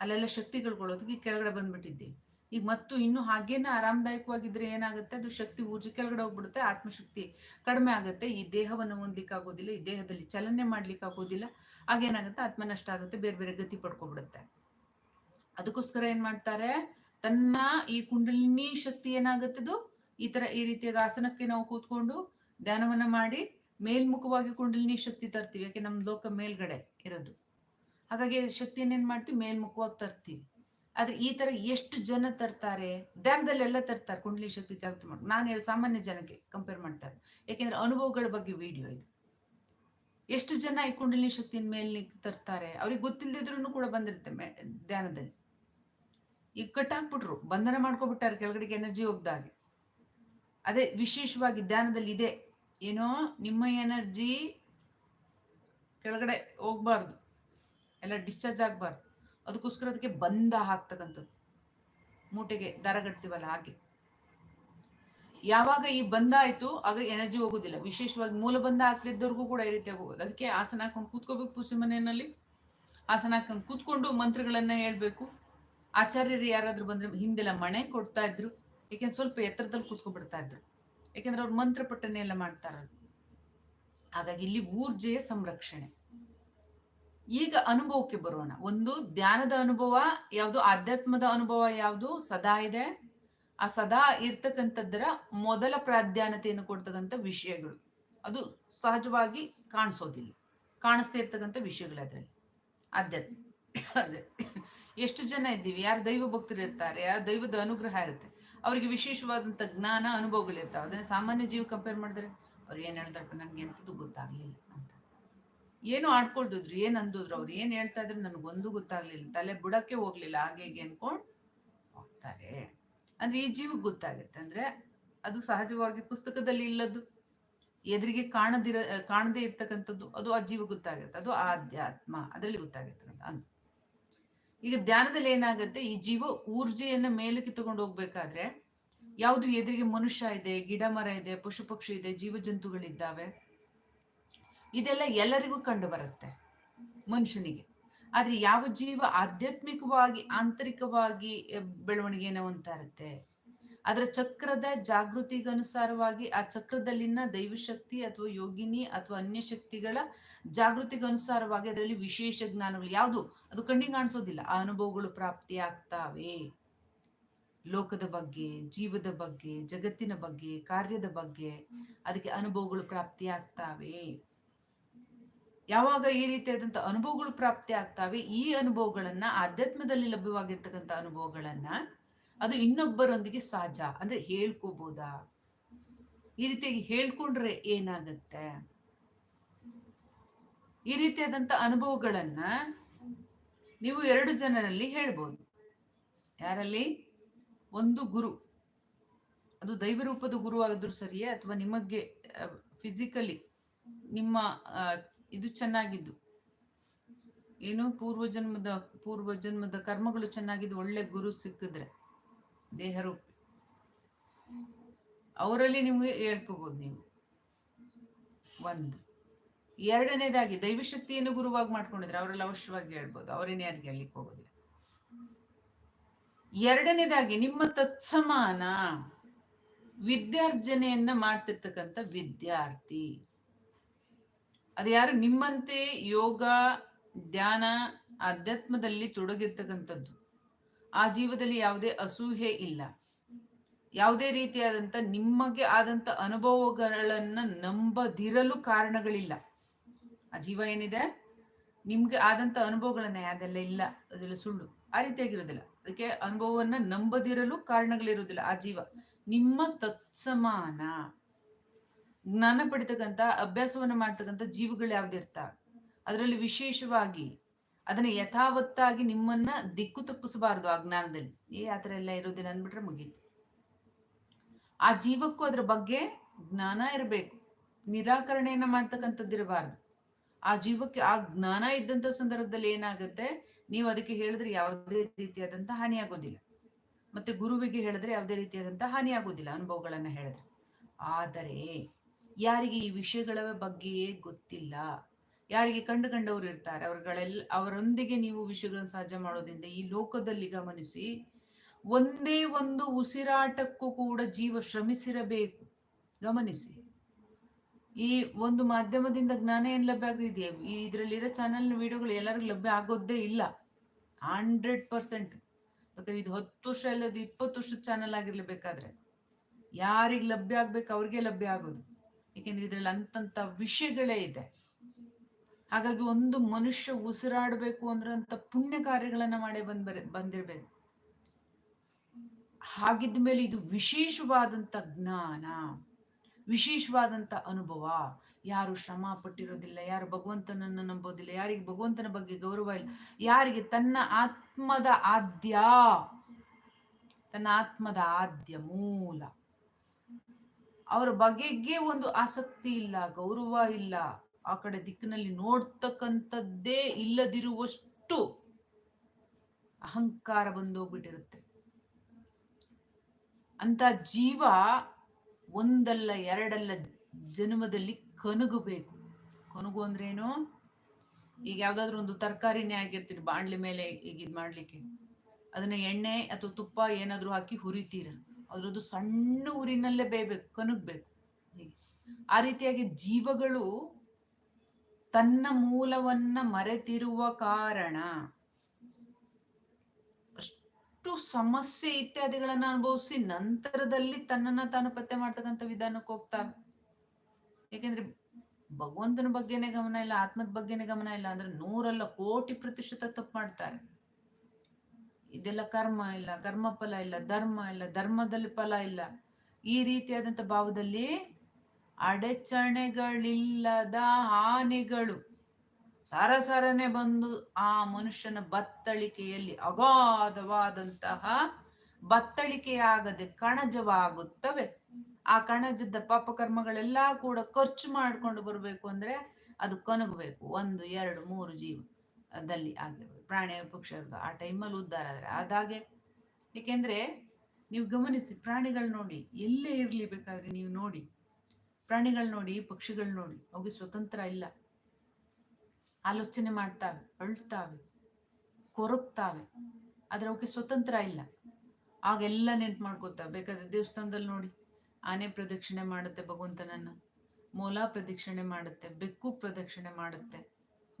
ಅಲ್ಲೆಲ್ಲ ಶಕ್ತಿಗಳ್ಕೊಳ್ಳೋದಕ್ಕೆ ಕೆಳಗಡೆ ಬಂದ್ಬಿಟ್ಟಿದ್ದೀವಿ. ಈಗ ಮತ್ತು ಇನ್ನು ಹಾಗೇನೆ ಆರಾಮದಾಯಕವಾಗಿದ್ರೆ ಏನಾಗುತ್ತೆ? ಅದು ಶಕ್ತಿ ಊರ್ಜಿ ಕೆಳಗಡೆ ಹೋಗ್ಬಿಡುತ್ತೆ, ಆತ್ಮಶಕ್ತಿ ಕಡಿಮೆ ಆಗುತ್ತೆ. ಈ ದೇಹವನ್ನು ಹೊಂದಲಿಕ್ಕೆ ಆಗೋದಿಲ್ಲ, ಈ ದೇಹದಲ್ಲಿ ಚಲನೆ ಮಾಡ್ಲಿಕ್ಕೆ ಆಗೋದಿಲ್ಲ. ಆಗೇನಾಗುತ್ತೆ ಆತ್ಮ ನಷ್ಟ ಆಗುತ್ತೆ, ಬೇರೆ ಬೇರೆ ಗತಿ ಪಡ್ಕೊಬಿಡುತ್ತೆ. ಅದಕ್ಕೋಸ್ಕರ ಏನ್ ಮಾಡ್ತಾರೆ? ತನ್ನ ಈ ಕುಂಡಲಿನಿ ಶಕ್ತಿ ಏನಾಗುತ್ತದು ಈ ತರ ಈ ರೀತಿಯಾಗಿ ಆಸನಕ್ಕೆ ನಾವು ಕೂತ್ಕೊಂಡು ಧ್ಯಾನವನ್ನ ಮಾಡಿ ಮೇಲ್ಮುಖವಾಗಿ ಕುಂಡಲಿನಿ ಶಕ್ತಿ ತರ್ತೀವಿ. ಯಾಕೆ? ನಮ್ಮ ಲೋಕ ಮೇಲ್ಗಡೆ ಇರೋದು. ಹಾಗಾಗಿ ಶಕ್ತಿಯನ್ನ ಏನ್ ಮಾಡ್ತೀವಿ? ಮೇಲ್ಮುಖವಾಗಿ ತರ್ತೀವಿ. ಆದ್ರೆ ಈ ತರ ಎಷ್ಟು ಜನ ತರ್ತಾರೆ? ಧ್ಯಾನದಲ್ಲಿ ಎಲ್ಲ ತರ್ತಾರೆ ಕುಂಡಲಿ ಶಕ್ತಿ ಜಾಗೃತಿ ಮಾಡಿ ನಾನು ಹೇಳಿ ಸಾಮಾನ್ಯ ಜನಕ್ಕೆ ಕಂಪೇರ್ ಮಾಡ್ತಾರೆ. ಯಾಕೆಂದ್ರೆ ಅನುಭವಗಳ ಬಗ್ಗೆ ವಿಡಿಯೋ ಇದು. ಎಷ್ಟು ಜನ ಈ ಕುಂಡಲಿ ಶಕ್ತಿಯ ಮೇಲೆ ತರ್ತಾರೆ? ಅವ್ರಿಗೆ ಗೊತ್ತಿಲ್ಲದಿದ್ರು ಕೂಡ ಬಂದಿರುತ್ತೆ ಧ್ಯಾನದಲ್ಲಿ. ಈಗ ಕಟ್ಟಾಕ್ಬಿಟ್ರು ಬಂಧನ ಮಾಡ್ಕೊಬಿಟ್ಟಾರೆ ಕೆಳಗಡೆಗೆ ಎನರ್ಜಿ ಹೋಗ್ದಾಗೆ. ಅದೇ ವಿಶೇಷವಾಗಿ ಧ್ಯಾನದಲ್ಲಿ ಇದೆ. ಏನೋ ನಿಮ್ಮ ಎನರ್ಜಿ ಕೆಳಗಡೆ ಹೋಗ್ಬಾರ್ದು. ಎಲ್ಲ ಡಿಸ್ಚಾರ್ಜ್ ಆಗಬಾರ್ದು. ಅದಕ್ಕೋಸ್ಕರ ಅದಕ್ಕೆ ಬಂಧ ಹಾಕ್ತಕ್ಕಂಥದ್ದು. ಮೂಟೆಗೆ ದರ ಕಟ್ತೀವಲ್ಲ ಹಾಗೆ. ಯಾವಾಗ ಈ ಬಂಧ ಆಯ್ತು, ಆಗ ಎನರ್ಜಿ ಹೋಗೋದಿಲ್ಲ. ವಿಶೇಷವಾಗಿ ಮೂಲ ಬಂಧ ಆಗ್ತಿದ್ದವ್ರಿಗೂ ಕೂಡ ಈ ರೀತಿ ಹೋಗೋದು ಅದಕ್ಕೆ ಆಸನ ಹಾಕೊಂಡು ಕೂತ್ಕೋಬೇಕು ಪೂಜೆ ಮನೆಯಲ್ಲಿ. ಆಸನ ಹಾಕೊಂಡು ಕೂತ್ಕೊಂಡು ಮಂತ್ರಗಳನ್ನ ಹೇಳ್ಬೇಕು. ಆಚಾರ್ಯರು ಯಾರಾದ್ರೂ ಬಂದ್ರೆ ಹಿಂದೆಲ್ಲ ಮಣೆ ಕೊಡ್ತಾ ಇದ್ರು. ಯಾಕೆಂದ್ರೆ ಸ್ವಲ್ಪ ಎತ್ತರದಲ್ಲಿ ಕೂತ್ಕೊಬಿಡ್ತಾ ಇದ್ರು. ಯಾಕೆಂದ್ರೆ ಅವ್ರು ಮಂತ್ರ ಪಠನೆ ಎಲ್ಲ ಮಾಡ್ತಾರ ಹಾಗಾಗಿ ಇಲ್ಲಿ ಊರ್ಜೆಯ ಸಂರಕ್ಷಣೆ. ಈಗ ಅನುಭವಕ್ಕೆ ಬರೋಣ. ಒಂದು ಧ್ಯಾನದ ಅನುಭವ, ಯಾವುದು ಆಧ್ಯಾತ್ಮದ ಅನುಭವ ಯಾವುದು? ಸದಾ ಇದೆ. ಆ ಸದಾ ಇರ್ತಕ್ಕಂಥದ್ದರ ಮೊದಲ ಪ್ರಾಧಾನ್ಯತೆಯನ್ನು ಕೊಡ್ತಕ್ಕಂಥ ವಿಷಯಗಳು. ಅದು ಸಹಜವಾಗಿ ಕಾಣಿಸೋದಿಲ್ಲ. ಕಾಣಿಸ್ತಾ ಇರ್ತಕ್ಕಂಥ ವಿಷಯಗಳು ಅದರಲ್ಲಿ. ಆಧ್ಯಾತ್ಮ. ಅಂದರೆ ಎಷ್ಟು ಜನ ಇದ್ದೀವಿ? ಯಾರು ದೈವ ಭಕ್ತರು ಇರ್ತಾರೆ, ಯಾರು ದೈವದ ಅನುಗ್ರಹ ಇರುತ್ತೆ. ಅವರಿಗೆ ವಿಶೇಷವಾದಂಥ ಜ್ಞಾನ ಅನುಭವಗಳಿರ್ತಾವೆ ಅದನ್ನ ಸಾಮಾನ್ಯ ಜೀವ ಕಂಪೇರ್ ಮಾಡಿದ್ರೆ ಅವ್ರು ಏನು ಹೇಳ್ತಾರಪ್ಪ? ನನಗೆ ಎಂಥದ್ದು ಗೊತ್ತಾಗ್ಲಿಲ್ಲ ಅಂತ. ಏನು ಆಡ್ಕೊಳ್ದಿದ್ರು, ಏನ್ ಅಂದಿದ್ರು ಅವ್ರು, ಏನು ಹೇಳ್ತಾ ಇದ್ರು ನನಗೊಂದು ಗೊತ್ತಾಗ್ಲಿಲ್ಲ. ತಲೆ ಬುಡಕ್ಕೆ ಹೋಗ್ಲಿಲ್ಲ ಹಾಗೆ ಹೀಗೆ ಅನ್ಕೊಂಡು ಹೋಗ್ತಾರೆ. ಅಂದ್ರೆ ಈ ಜೀವಕ್ಕೆ ಗೊತ್ತಾಗುತ್ತೆ. ಅಂದ್ರೆ ಅದು ಸಹಜವಾಗಿ ಪುಸ್ತಕದಲ್ಲಿ ಇಲ್ಲದ್ದು. ಎದುರಿಗೆ ಕಾಣದಿರ, ಕಾಣದೇ ಇರ್ತಕ್ಕಂಥದ್ದು, ಅದು ಆ ಜೀವ ಗೊತ್ತಾಗುತ್ತೆ. ಅದು ಆಧ್ಯಾತ್ಮ, ಅದರಲ್ಲಿ ಗೊತ್ತಾಗುತ್ತೆ ಅಂತ ಈಗ ಧ್ಯಾನದಲ್ಲಿ ಏನಾಗುತ್ತೆ, ಈ ಜೀವ ಊರ್ಜೆಯನ್ನ ಮೇಲಕ್ಕೆ ಕಿತ್ತುಕೊಂಡು ಹೋಗ್ಬೇಕಾದ್ರೆ, ಯಾವುದು ಎದುರಿಗೆ ಮನುಷ್ಯ ಇದೆ ಗಿಡ ಮರ ಇದೆ ಪಶು ಪಕ್ಷಿ ಇದೆ ಜೀವ ಜಂತುಗಳಿದ್ದಾವೆ ಇದೆಲ್ಲ ಎಲ್ಲರಿಗೂ ಕಂಡು ಬರುತ್ತೆ ಮನುಷ್ಯನಿಗೆ. ಆದ್ರೆ ಯಾವ ಜೀವ ಆಧ್ಯಾತ್ಮಿಕವಾಗಿ, ಆಂತರಿಕವಾಗಿ ಬೆಳವಣಿಗೆನ ಅಂತ ಇರುತ್ತೆ ಅದರ ಚಕ್ರದ ಜಾಗೃತಿಗನುಸಾರವಾಗಿ ಆ ಚಕ್ರದಲ್ಲಿನ ದೈವಶಕ್ತಿ ಅಥವಾ ಯೋಗಿನಿ ಅಥವಾ ಅನ್ಯ ಶಕ್ತಿಗಳ ಜಾಗೃತಿಗನುಸಾರವಾಗಿ ಅದರಲ್ಲಿ ವಿಶೇಷ ಜ್ಞಾನಗಳು ಯಾವುದು? ಅದು ಕಣ್ಣಿಗೆ ಕಾಣಿಸೋದಿಲ್ಲ. ಆ ಅನುಭವಗಳು ಪ್ರಾಪ್ತಿ ಆಗ್ತಾವೆ. ಲೋಕದ ಬಗ್ಗೆ, ಜೀವದ ಬಗ್ಗೆ, ಜಗತ್ತಿನ ಬಗ್ಗೆ, ಕಾರ್ಯದ ಬಗ್ಗೆ ಅದಕ್ಕೆ ಅನುಭವಗಳು ಪ್ರಾಪ್ತಿ ಆಗ್ತಾವೆ. ಯಾವಾಗ ಈ ರೀತಿಯಾದಂಥ ಅನುಭವಗಳು ಪ್ರಾಪ್ತಿ ಆಗ್ತಾವೆ, ಈ ಅನುಭವಗಳನ್ನ ಆಧ್ಯಾತ್ಮದಲ್ಲಿ ಲಭ್ಯವಾಗಿರ್ತಕ್ಕಂಥ ಅನುಭವಗಳನ್ನ ಅದು ಇನ್ನೊಬ್ಬರೊಂದಿಗೆ ಸಹಜ, ಅಂದ್ರೆ ಹೇಳ್ಕೋಬೋದಾ? ಈ ರೀತಿಯಾಗಿ ಹೇಳ್ಕೊಂಡ್ರೆ ಏನಾಗತ್ತೆ? ಈ ರೀತಿಯಾದಂಥ ಅನುಭವಗಳನ್ನ ನೀವು ಎರಡು ಜನರಲ್ಲಿ ಹೇಳ್ಬೋದು. ಯಾರಲ್ಲಿ? ಒಂದು ಗುರು. ಅದು ದೈವ ರೂಪದ ಗುರು ಆಗಿದ್ರು ಸರಿಯೇ, ಅಥವಾ ನಿಮಗೆ ಫಿಸಿಕಲಿ ನಿಮ್ಮ ಇದು ಚೆನ್ನಾಗಿದ್ದು. ಏನು ಪೂರ್ವ ಜನ್ಮದ ಪೂರ್ವ ಜನ್ಮದ ಕರ್ಮಗಳು ಚೆನ್ನಾಗಿದ್ದು, ಒಳ್ಳೆ ಗುರು ಸಿಕ್ಕಿದ್ರೆ, ದೇಹರೂಪಿ. ಅವರಲ್ಲಿ ನಿಮಗೆ ಹೇಳ್ಕೋಬಹುದು ನೀವು. ಒಂದು. ಎರಡನೇದಾಗಿ, ದೈವಶಕ್ತಿಯನ್ನು ಗುರುವಾಗಿ ಮಾಡ್ಕೊಂಡಿದ್ರೆ ಅವರಲ್ಲಿ ಅವಶ್ಯವಾಗಿ ಹೇಳ್ಬೋದು. ಅವರೇನು ಯಾರಿಗೆ ಹೇಳಲಿಕ್ಕೆ ಹೋಗೋದಿಲ್ಲ. ಎರಡನೇದಾಗಿ, ನಿಮ್ಮ ತತ್ಸಮಾನ ವಿದ್ಯಾರ್ಜನೆಯನ್ನ ಮಾಡ್ತಿರ್ತಕ್ಕಂಥ ವಿದ್ಯಾರ್ಥಿ. ಅದು ಯಾರು ನಿಮ್ಮಂತೆ ಯೋಗ, ಧ್ಯಾನ ಅಧ್ಯಾತ್ಮದಲ್ಲಿ ತೊಡಗಿರ್ತಕ್ಕಂಥದ್ದು. ಆ ಜೀವದಲ್ಲಿ ಯಾವುದೇ ಅಸೂಹೆ ಇಲ್ಲ. ಯಾವುದೇ ರೀತಿಯಾದಂಥ ನಿಮಗೆ ಆದಂಥ ಅನುಭವಗಳನ್ನ ನಂಬದಿರಲು ಕಾರಣಗಳಿಲ್ಲ. ಆ ಜೀವ ಏನಿದೆ? ನಿಮ್ಗೆ ಆದಂಥ ಅನುಭವಗಳನ್ನ ಅದೆಲ್ಲ ಇಲ್ಲ. ಅದೆಲ್ಲ ಸುಳ್ಳು. ಆ ರೀತಿಯಾಗಿರೋದಿಲ್ಲ. ಅದಕ್ಕೆ ಅನುಭವವನ್ನ ನಂಬದಿರಲು ಕಾರಣಗಳಿರುವುದಿಲ್ಲ ಆ ಜೀವ. ನಿಮ್ಮ ತತ್ಸಮಾನ. ಜ್ಞಾನ ಪಡಿತಕ್ಕಂಥ ಅಭ್ಯಾಸವನ್ನು ಮಾಡ್ತಕ್ಕಂಥ ಜೀವಗಳು ಯಾವ್ದಿರ್ತಾವೆ ಅದರಲ್ಲಿ ವಿಶೇಷವಾಗಿ ಅದನ್ನ ಯಥಾವತ್ತಾಗಿ ನಿಮ್ಮನ್ನ ದಿಕ್ಕು ತಪ್ಪಿಸಬಾರದು ಆ ಜ್ಞಾನದಲ್ಲಿ. ಏ, ಆ ಥರ ಎಲ್ಲ ಇರೋದಿಲ್ಲ ಅಂದ್ಬಿಟ್ರೆ ಮುಗೀತು. ಆ ಜೀವಕ್ಕೂ ಅದ್ರ ಬಗ್ಗೆ ಜ್ಞಾನ ಇರಬೇಕು. ನಿರಾಕರಣೆಯನ್ನ ಮಾಡ್ತಕ್ಕಂಥದ್ದು ಇರಬಾರ್ದು ಆ ಜೀವಕ್ಕೆ ಆ ಜ್ಞಾನ ಇದ್ದಂಥ ಸಂದರ್ಭದಲ್ಲಿ ಏನಾಗುತ್ತೆ? ನೀವು ಅದಕ್ಕೆ ಹೇಳಿದ್ರೆ ಯಾವುದೇ ರೀತಿಯಾದಂಥ ಹಾನಿ ಆಗೋದಿಲ್ಲ ಮತ್ತೆ ಗುರುವಿಗೆ ಹೇಳಿದ್ರೆ ಯಾವುದೇ ರೀತಿಯಾದಂಥ ಹಾನಿ ಆಗೋದಿಲ್ಲ ಅನುಭವಗಳನ್ನ ಹೇಳಿದ್ರೆ. ಆದರೆ ಯಾರಿಗೆ ಈ ವಿಷಯಗಳ ಬಗ್ಗೆಯೇ ಗೊತ್ತಿಲ್ಲ. ಯಾರಿಗೆ ಕಂಡು ಕಂಡವರು ಇರ್ತಾರೆ. ಅವರುಗಳೆಲ್ಲ ಅವರೊಂದಿಗೆ ನೀವು ವಿಷಯಗಳನ್ನು ಸಹಜ ಮಾಡೋದ್ರಿಂದ ಈ ಲೋಕದಲ್ಲಿ ಗಮನಿಸಿ, ಒಂದೇ ಒಂದು ಉಸಿರಾಟಕ್ಕೂ ಕೂಡ ಜೀವ ಶ್ರಮಿಸಿರಬೇಕು. ಗಮನಿಸಿ. ಈ ಒಂದು ಮಾಧ್ಯಮದಿಂದ ಜ್ಞಾನ ಏನು ಲಭ್ಯ ಆಗ್ತಿದೆ ಇದರಲ್ಲಿರೋ ಚಾನಲ್ ವಿಡಿಯೋಗಳು ಎಲ್ಲರಿಗೂ ಲಭ್ಯ ಆಗೋದೇ ಇಲ್ಲ. ಹಂಡ್ರೆಡ್ ಪರ್ಸೆಂಟ್ ಬೇಕಾದ್ರೆ ಇದು ಹತ್ತು ವರ್ಷ ಇಲ್ಲದ ಇಪ್ಪತ್ತು ವರ್ಷದ ಚಾನಲ್ ಆಗಿರ್ಲೇಬೇಕಾದ್ರೆ. ಯಾರಿಗೆ ಲಭ್ಯ ಆಗ್ಬೇಕು, ಅವ್ರಿಗೆ ಲಭ್ಯ ಆಗೋದು. ಏಕೆಂದ್ರೆ ಇದ್ರಲ್ಲಿ ಅಂತಂತ ವಿಷಯಗಳೇ ಇದೆ. ಹಾಗಾಗಿ ಒಂದು ಮನುಷ್ಯ ಉಸಿರಾಡಬೇಕು ಅಂದ್ರಂತ ಪುಣ್ಯ ಕಾರ್ಯಗಳನ್ನ ಮಾಡಿ ಬಂದ್ ಬಂದಿರ್ಬೇಕು. ಹಾಗಿದ್ದ ಮೇಲೆ ಇದು ವಿಶೇಷವಾದಂತ ಜ್ಞಾನ ವಿಶೇಷವಾದಂತ ಅನುಭವ. ಯಾರು ಶ್ರಮ ಪಟ್ಟಿರೋದಿಲ್ಲ, ಯಾರು ಭಗವಂತನನ್ನು ನಂಬೋದಿಲ್ಲ, ಯಾರಿಗೆ ಭಗವಂತನ ಬಗ್ಗೆ ಗೌರವ ಇಲ್ಲ, ಯಾರಿಗೆ ತನ್ನ ಆತ್ಮದ ಆದ್ಯ, ತನ್ನ ಆತ್ಮದ ಆದ್ಯ ಮೂಲ. ಅವರ ಬಗೆಗೆ ಒಂದು ಆಸಕ್ತಿ ಇಲ್ಲ, ಗೌರವ ಇಲ್ಲ. ಆ ಕಡೆ ದಿಕ್ಕಿನಲ್ಲಿ ನೋಡ್ತಕ್ಕಂಥದ್ದೇ ಇಲ್ಲದಿರುವಷ್ಟು ಅಹಂಕಾರ ಬಂದೋಗ್ಬಿಟ್ಟಿರುತ್ತೆ. ಅಂತ ಜೀವ ಒಂದಲ್ಲ ಎರಡಲ್ಲ ಜನ್ಮದಲ್ಲಿ ಕನಗಬೇಕು. ಕನಗು ಅಂದ್ರೇನು ಈಗ ಯಾವ್ದಾದ್ರು ಒಂದು ತರಕಾರಿನೇ ಆಗಿರ್ತೀರಿ ಬಾಣ್ಲಿ ಮೇಲೆ ಈಗ ಇದು ಮಾಡ್ಲಿಕ್ಕೆ ಅದನ್ನ ಎಣ್ಣೆ ಅಥವಾ ತುಪ್ಪ ಏನಾದರೂ ಹಾಕಿ ಹುರಿತೀರ. ಅದ್ರದ್ದು ಸಣ್ಣ ಊರಿನಲ್ಲೇ ಬೇಯಬೇಕು ಕನಗ್ಬೇಕು ಆ ರೀತಿಯಾಗಿ ಜೀವಗಳು ತನ್ನ ಮೂಲವನ್ನ ಮರೆತಿರುವ ಕಾರಣ ಅಷ್ಟು ಸಮಸ್ಯೆ ಇತ್ಯಾದಿಗಳನ್ನ ಅನುಭವಿಸಿ ನಂತರದಲ್ಲಿ ತನ್ನನ್ನ ತಾನು ಪತ್ತೆ ಮಾಡ್ತಕ್ಕಂಥ ವಿಧಾನಕ್ಕೆ ಹೋಗ್ತಾವೆ. ಯಾಕೆಂದ್ರೆ ಭಗವಂತನ ಬಗ್ಗೆನೆ ಗಮನ ಇಲ್ಲ, ಆತ್ಮದ ಬಗ್ಗೆನೆ ಗಮನ ಇಲ್ಲ ಅಂದ್ರೆ ನೂರಲ್ಲ ಕೋಟಿ ಪ್ರತಿಶತ ತಪ್ಪು ಮಾಡ್ತಾರೆ. ಇದೆಲ್ಲ ಕರ್ಮ ಇಲ್ಲ ಕರ್ಮ ಫಲ ಇಲ್ಲ, ಧರ್ಮ ಇಲ್ಲ, ಧರ್ಮದಲ್ಲಿ ಫಲ ಇಲ್ಲ. ಈ ರೀತಿಯಾದಂತ ಭಾವದಲ್ಲಿ ಅಡೆಚಣೆಗಳಿಲ್ಲದ ಹಾನಿಗಳು ಸಾರಸಾರನೆ ಬಂದು ಆ ಮನುಷ್ಯನ ಬತ್ತಳಿಕೆಯಲ್ಲಿ ಅಗಾಧವಾದಂತಹ ಬತ್ತಳಿಕೆಯಾಗದೆ ಕಣಜವಾಗುತ್ತವೆ. ಆ ಕಣಜದ ಪಾಪಕರ್ಮಗಳೆಲ್ಲ ಕೂಡ ಖರ್ಚು ಮಾಡ್ಕೊಂಡು ಬರಬೇಕು ಅಂದ್ರೆ ಅದು ಕನಗಬೇಕು. ಒಂದು, ಎರಡು, ಮೂರು ಜೀವದಲ್ಲಿ ಆಗಿರ್ಬೋದು. ಪ್ರಾಣಿ ಪಕ್ಷಿಯವ್ರದ್ದು ಆ ಟೈಮಲ್ಲಿ ಉದ್ಧಾರ ಆದರೆ ಅದಾಗೆ ಏಕೆಂದರೆ ನೀವು ಗಮನಿಸಿ ಪ್ರಾಣಿಗಳು ನೋಡಿ, ಎಲ್ಲೇ ಇರಲಿ ಬೇಕಾದರೆ ನೀವು ನೋಡಿ, ಪ್ರಾಣಿಗಳು ನೋಡಿ, ಪಕ್ಷಿಗಳು ನೋಡಿ ಅವಿಗೆ ಸ್ವತಂತ್ರ ಇಲ್ಲ. ಆಲೋಚನೆ ಮಾಡ್ತಾವೆ, ಅಳ್ತಾವೆ, ಕೊರಗ್ತಾವೆ, ಆದರೆ ಅವಕ್ಕೆ ಸ್ವತಂತ್ರ ಇಲ್ಲ. ಆಗೆಲ್ಲ ನೆನ್ಪು ಮಾಡ್ಕೋತಾವೆ ಬೇಕಾದ್ರೆ ದೇವಸ್ಥಾನದಲ್ಲಿ ನೋಡಿ, ಆನೆ ಪ್ರದಕ್ಷಿಣೆ ಮಾಡುತ್ತೆ ಭಗವಂತನನ್ನು, ಮೊಲ ಪ್ರದಕ್ಷಿಣೆ ಮಾಡುತ್ತೆ, ಬೆಕ್ಕು ಪ್ರದಕ್ಷಿಣೆ ಮಾಡುತ್ತೆ.